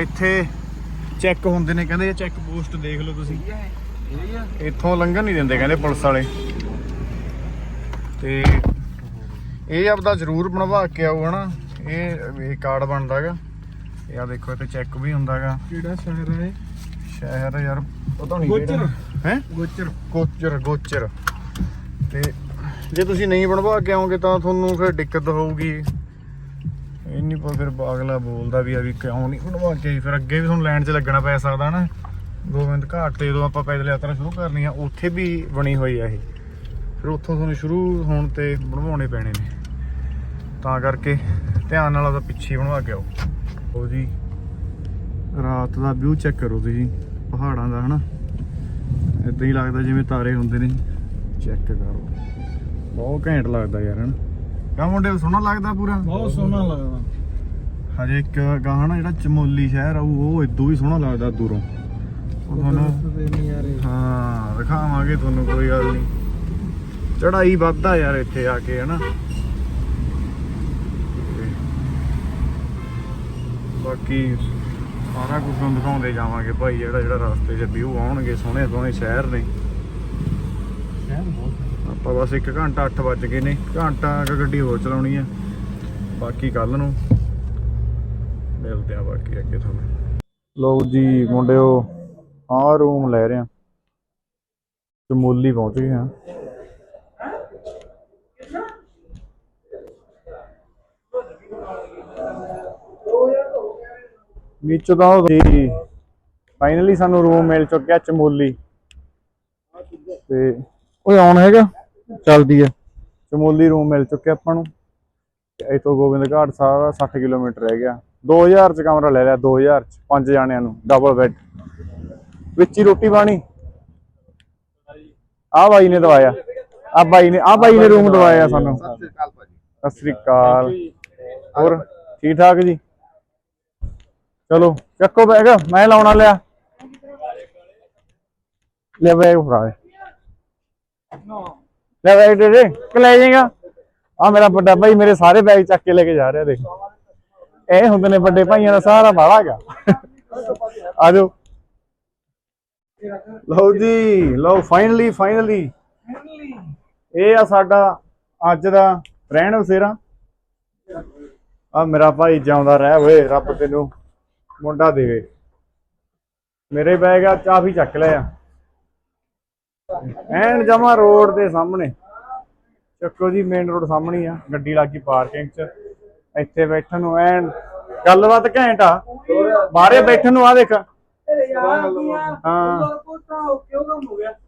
Speaker 1: ਇੱਥੇ ਚੈੱਕ ਹੁੰਦੇ ਨੇ ਕਹਿੰਦੇ ਚੈੱਕ ਪੋਸਟ ਦੇਖ ਲਓ ਤੁਸੀਂ। ਇੱਥੋਂ ਲੰਘਣ ਨਹੀਂ ਦਿੰਦੇ ਕਹਿੰਦੇ ਪੁਲਿਸ ਵਾਲੇ। ਤੇ ਇਹ ਆਪਦਾ ਜ਼ਰੂਰ ਬਣਵਾ ਕੇ ਆਓ ਹਨਾ। ਇਹ ਇਹ ਕਾਰਡ ਬਣਦਾਗਾ ਇਹ ਆ ਦੇਖੋ ਇੱਥੇ ਚੈੱਕ ਵੀ ਹੁੰਦਾਗਾ
Speaker 2: ਕਿਹੜਾ ਸ਼ਹਿਰ ਹੈ
Speaker 1: ਸ਼ਹਿਰ ਯਾਰ ਪਤਾ ਨਹੀਂ
Speaker 2: ਗੋਚਰ।
Speaker 1: ਹੈ?
Speaker 2: ਗੋਚਰ।
Speaker 1: ਗੋਚਰ ਗੋਚਰ। ਤੇ ਜੇ ਤੁਸੀਂ ਨਹੀਂ ਬਣਵਾ ਕੇ ਆਓਗੇ ਤਾਂ ਤੁਹਾਨੂੰ ਫਿਰ ਦਿੱਕਤ ਹੋਊਗੀ। ਇਹ ਨਹੀਂ ਪਰ ਫਿਰ ਅਗਲਾ ਬੋਲਦਾ ਵੀ ਆ ਵੀ ਕਿਉਂ ਨਹੀਂ ਬਣਵਾ ਕੇ ਆਈ? ਫਿਰ ਅੱਗੇ ਵੀ ਤੁਹਾਨੂੰ ਲਾਈਨ 'ਚ ਲੱਗਣਾ ਪੈ ਸਕਦਾ ਨਾ। ਗੋਬਿੰਦ ਘਾਟ ਤੇ ਜਦੋਂ ਆਪਾਂ ਪੈਦਲ ਯਾਤਰਾ ਸ਼ੁਰੂ ਕਰਨੀ ਆ। ਉੱਥੇ ਵੀ ਬਣੀ ਹੋਈ ਆ ਇਹ। ਫਿਰ ਉੱਥੋਂ ਤੁਹਾਨੂੰ ਸ਼ੁਰੂ ਹੋਣ ਤੇ ਬਣਵਾਉਣੇ ਪੈਣੇ ਨੇ। ਤਾਂ ਕਰਕੇ ਧਿਆਨ ਨਾਲ ਉਹਦਾ ਪਿੱਛੇ ਬਣਵਾ ਕੇ ਆਓ। ਉਹ ਜੀ, ਰਾਤ ਦਾ ਵਿਊ ਚੈੱਕ ਕਰੋ ਤੁਸੀਂ, ਪਹਾੜਾਂ ਦਾ, ਹਨਾ? ਇਦਾਂ ਹੀ ਲੱਗਦਾ ਜਿਵੇਂ ਤਾਰੇ ਹੁੰਦੇ ਨੇ। ਚੈੱਕ ਕਰੋ। ਬਹੁਤ ਘੈਂਟ ਲੱਗਦਾ ਯਾਰ, ਹਨਾ? ਕਾ ਮੁੰਡੇ ਸੋਹਣਾ ਲੱਗਦਾ ਪੂਰਾ?
Speaker 2: ਬਹੁਤ ਸੋਹਣਾ ਲੱਗਦਾ।
Speaker 1: ਹਜੇ ਇੱਕ ਗਾਣਾ ਜਿਹੜਾ ਚਮੋਲੀ ਸ਼ਹਿਰ ਆਊ ਉਹ ਇਦੋਂ ਵੀ ਸੋਹਣਾ ਲੱਗਦਾ ਦੂਰੋਂ। ਉਹ ਤੁਹਾਨੂੰ ਹਾਂ ਦਿਖਾਵਾਂਗੇ ਤੁਹਾਨੂੰ ਕੋਈ ਗੱਲ ਨਹੀਂ ਚੜਾਈ ਵੱਧਦਾ ਯਾਰ ਇੱਥੇ ਆ ਕੇ ਹਨਾ? ਬਾਕੀ ਸਾਰਾ ਕੁਝ ਦਿਖਾਉਂਦੇ ਜਾਵਾਂਗੇ ਭਾਈ ਜਿਹੜਾ ਜਿਹੜਾ ਰਸਤੇ 'ਚ ਵਿਊ ਆਉਣਗੇ ਸੋਹਣੇ ਸੋਹਣੇ ਸ਼ਹਿਰ ਨੇ। ਆਪਾਂ ਬਸ 1 ਘੰਟਾ 8 ਵੱਜ ਗਏ ਨੇ, ਘੰਟਾ ਕੁ ਗੱਡੀ ਹੋਰ ਚਲਾਉਣੀ ਹੈ ਬਾਕੀ ਕੱਲ ਨੂੰ ਮਿਲਦੇ ਆ ਬਾਕੀ ਅੱਗੇ ਤੁਹਾਨੂੰ। ਲੋ ਜੀ ਮੁੰਡਿਓ, ਆਹ ਰੂਮ ਲੈ ਰਹੇ ਆ ਚਮੋਲੀ ਪਹੁੰਚ ਗਏ ਆ ਨੀਚੋਂ ਤਾਂ ਉਹ ਜੀ ਫਾਈਨਲੀ ਸਾਨੂੰ ਰੂਮ ਮਿਲ ਚੁੱਕਿਆ ਚਮੋਲੀ ਤੇ, ਓਏ ਆਉਣ ਹੈਗਾ? ਚੱਲਦੀ ਆ। ਚਮੋਲੀ ਰੂਮ ਮਿਲ ਚੁੱਕਿਆ ਆਪਾਂ ਨੂੰ। ਤੇ ਇੱਥੋਂ ਗੋਬਿੰਦ ਘਾਟ ਸਾਰਾ 60 ਕਿਲੋਮੀਟਰ ਰਹਿ ਗਿਆ। 2000 ਚ ਕਮਰਾ ਲੈ ਲਿਆ 2000 ਚ ਪੰਜ ਜਾਣਿਆਂ ਨੂੰ ਡਬਲ ਬੈੱਡ ਵਿੱਚ ਹੀ ਰੋਟੀ ਪਾਣੀ। ਆ ਬਾਈ ਨੇ ਦਵਾਇਆ। ਆ ਬਾਈ ਨੇ ਆ ਬਾਈ ਨੇ ਰੂਮ ਦਵਾਇਆ ਸਾਨੂੰ। ਸਤਿ ਸ੍ਰੀ ਅਕਾਲ ਹੋਰ ਠੀਕ ਠਾਕ ਜੀ? ਚਲੋ ਚੱਕੋ ਬੈਗ ਮੈਂ ਲਾਉਣਾ ਲਿਆ। ਲੈ ਬੈਗ ਫੜਾ ਦੇ। ਲੈ ਬੈਗ ਦੇ ਦੇ, ਕਿ ਲੈ ਜਾਏਗਾ? ਆ ਮੇਰਾ ਵੱਡਾ ਭਾਈ ਮੇਰੇ ਸਾਰੇ ਬੈਗ ਚੱਕ ਕੇ ਲੈ ਕੇ ਜਾ ਰਿਹਾ, ਦੇਖ। ਇਹ ਹੁੰਦੇ ਨੇ ਵੱਡੇ ਭਾਈਆਂ ਦਾ ਸਾਰਾ ਬਾੜਾ ਹੈਗਾ। ਲਓ ਜੀ, ਲਓ ਫਾਈਨਲੀ ਫਾਈਨਲੀ ਇਹ ਆ ਸਾਡਾ ਅੱਜ ਦਾ ਰਹਿਣ ਵਸੇਰਾ। ਆ ਮੇਰਾ ਭਾਈ ਜਿਉਂਦਾ ਰਹਿ ਓਏ, ਰੱਬ ਤੈਨੂੰ ਮੁੰਡਾ ਦੇਵੇ। ਮੇਰੇ ਬੈਗ ਆ ਚਾਬੀ ਚੱਕ ਲਿਆ। ਐਨ ਜਮਾ ਰੋਡ ਦੇ ਸਾਹਮਣੇ। ਚੱਕੋ ਜੀ ਮੇਨ ਰੋਡ ਸਾਹਮਣੇ ਹੀ ਆ। ਗੱਡੀ ਲੱਗੀ ਪਾਰਕਿੰਗ 'ਚ। ਇੱਥੇ ਬੈਠਣ ਨੂੰ ਐਨ ਗੱਲਬਾਤ ਘੈਂਟ ਆ। ਬਾਹਰੇ ਬੈਠਣ ਨੂੰ ਆ ਦੇਖ। ਹਾਂ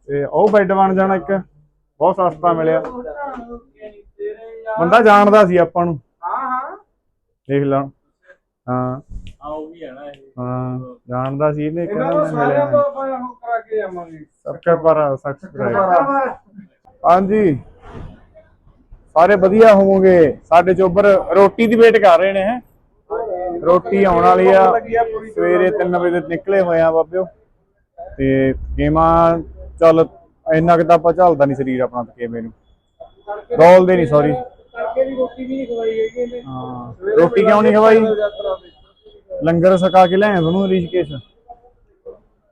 Speaker 1: ਤੇ ਉਹ ਬੈੱਡ ਬਣ ਜਾਣਾ ਇੱਕ। ਬਹੁਤ ਸਸਤਾ ਮਿਲਿਆ। ਬੰਦਾ ਜਾਣਦਾ ਸੀ ਆਪਾਂ ਨੂੰ। ਦੇਖ ਲਾ। ਹਾਂ।
Speaker 3: ਆ ਉਹ ਵੀ ਹੈ ਨਾ ਇਹ।
Speaker 1: ਹਾਂ ਜਾਣਦਾ ਸੀ ਇਹਨੇ
Speaker 4: ਇਹਨਾਂ
Speaker 1: ਕਹਿੰਦਾ
Speaker 4: ਨੂੰ
Speaker 1: ਮਿਲਿਆ।
Speaker 4: ਤੋਂ ਆਪਾਂ ਉਹ ਕਰਾ ਕੇ ਜਾਵਾਂਗੇ।
Speaker 1: ਸਬਸਕ੍ਰਾਈਬ ਪਰ ਸਬਸਕ੍ਰਾਈਬ ਹਾਂਜੀ। ਸਾਰੇ ਵਧੀਆ ਹੋਵੋਗੇ। ਸਾਡੇ ਚੋਬਰ ਰੋਟੀ ਦੀ ਵੇਟ ਕਰ ਰਹੇ ਨੇ ਹੈ। ਰੋਟੀ ਆਉਣ ਵਾਲੀ ਆ। ਸਵੇਰੇ 3 ਵਜੇ ਨਿਕਲੇ ਹੋਏ ਆ ਬਾਬਿਓ। ਤੇ ਗੇਮਾਂ ਚੱਲ ਇੰਨਾ ਕਿ ਤਾਂ ਆਪਾਂ ਚੱਲਦਾ ਨਹੀਂ ਸਰੀਰ ਆਪਣਾ ਤਕੇਵੇਂ ਨੂੰ। ਰੋਲਦੇ ਨਹੀਂ ਸੌਰੀ
Speaker 4: ਰੋਟੀ ਵੀ ਨਹੀਂ ਖਵਾਈ ਹੈਗੀ ਇਹਨੇ
Speaker 1: ਹਾਂ। ਰੋਟੀ ਕਿਉਂ ਨਹੀਂ ਖਵਾਈ? ਲੰਗਰ ਸਕਾ ਕੇ ਲਿਆਏ ਤੁਹਾਨੂੰ ਰਿਸ਼ਕੇਸ਼?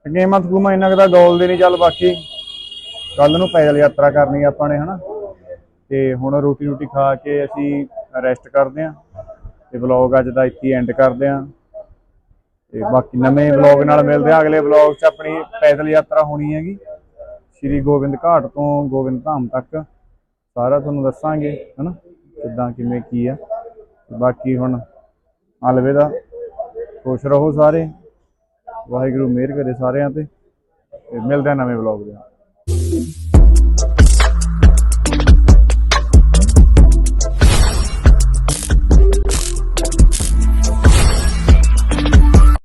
Speaker 1: ਗੇਮਾਂ ਥਕੂਮਾ ਇੰਨਾ ਕੁ ਤਾਂ ਗੋਲ ਦੇ ਨਹੀਂ, ਚੱਲ ਬਾਕੀ ਕੱਲ ਨੂੰ ਪੈਦਲ ਯਾਤਰਾ ਕਰਨੀ ਆਪਾਂ ਨੇ, ਹਨਾ? ਤੇ ਹੁਣ ਰੋਟੀ ਰੋਟੀ ਖਾ ਕੇ ਅਸੀਂ ਰੈਸਟ ਕਰਦੇ ਆਂ ਤੇ ਵਲੌਗ ਅੱਜ ਦਾ ਇੱਥੇ ਐਂਡ ਕਰਦੇ ਆਂ ਤੇ ਬਾਕੀ ਨਵੇਂ ਵਲੌਗ ਨਾਲ ਮਿਲਦੇ ਆਂ ਅਗਲੇ ਵਲੌਗ 'ਚ ਆਪਣੀ ਪੈਦਲ ਯਾਤਰਾ ਹੋਣੀ ਹੈਗੀ। ਸ਼੍ਰੀ ਗੋਬਿੰਦ ਘਾਟ ਤੋਂ ਗੋਬਿੰਦ ਧਾਮ ਤੱਕ। ਸਾਰਾ ਤੁਹਾਨੂੰ ਦੱਸਾਂਗੇ, ਹਨਾ? ਕਿੱਦਾਂ, ਕਿਵੇਂ, ਕੀ ਆ। ਬਾਕੀ ਹੁਣ ਅਲਵਿਦਾ ਖੁਸ਼ ਰਹੋ ਸਾਰੇ। ਵਾਹਿਗੁਰੂ ਮਿਹਰ ਕਰੇ ਸਾਰਿਆਂ ਤੇ ਤੇ ਮਿਲਦੇ ਆ ਨਵੇਂ ਵਲੌਗ ਦੇ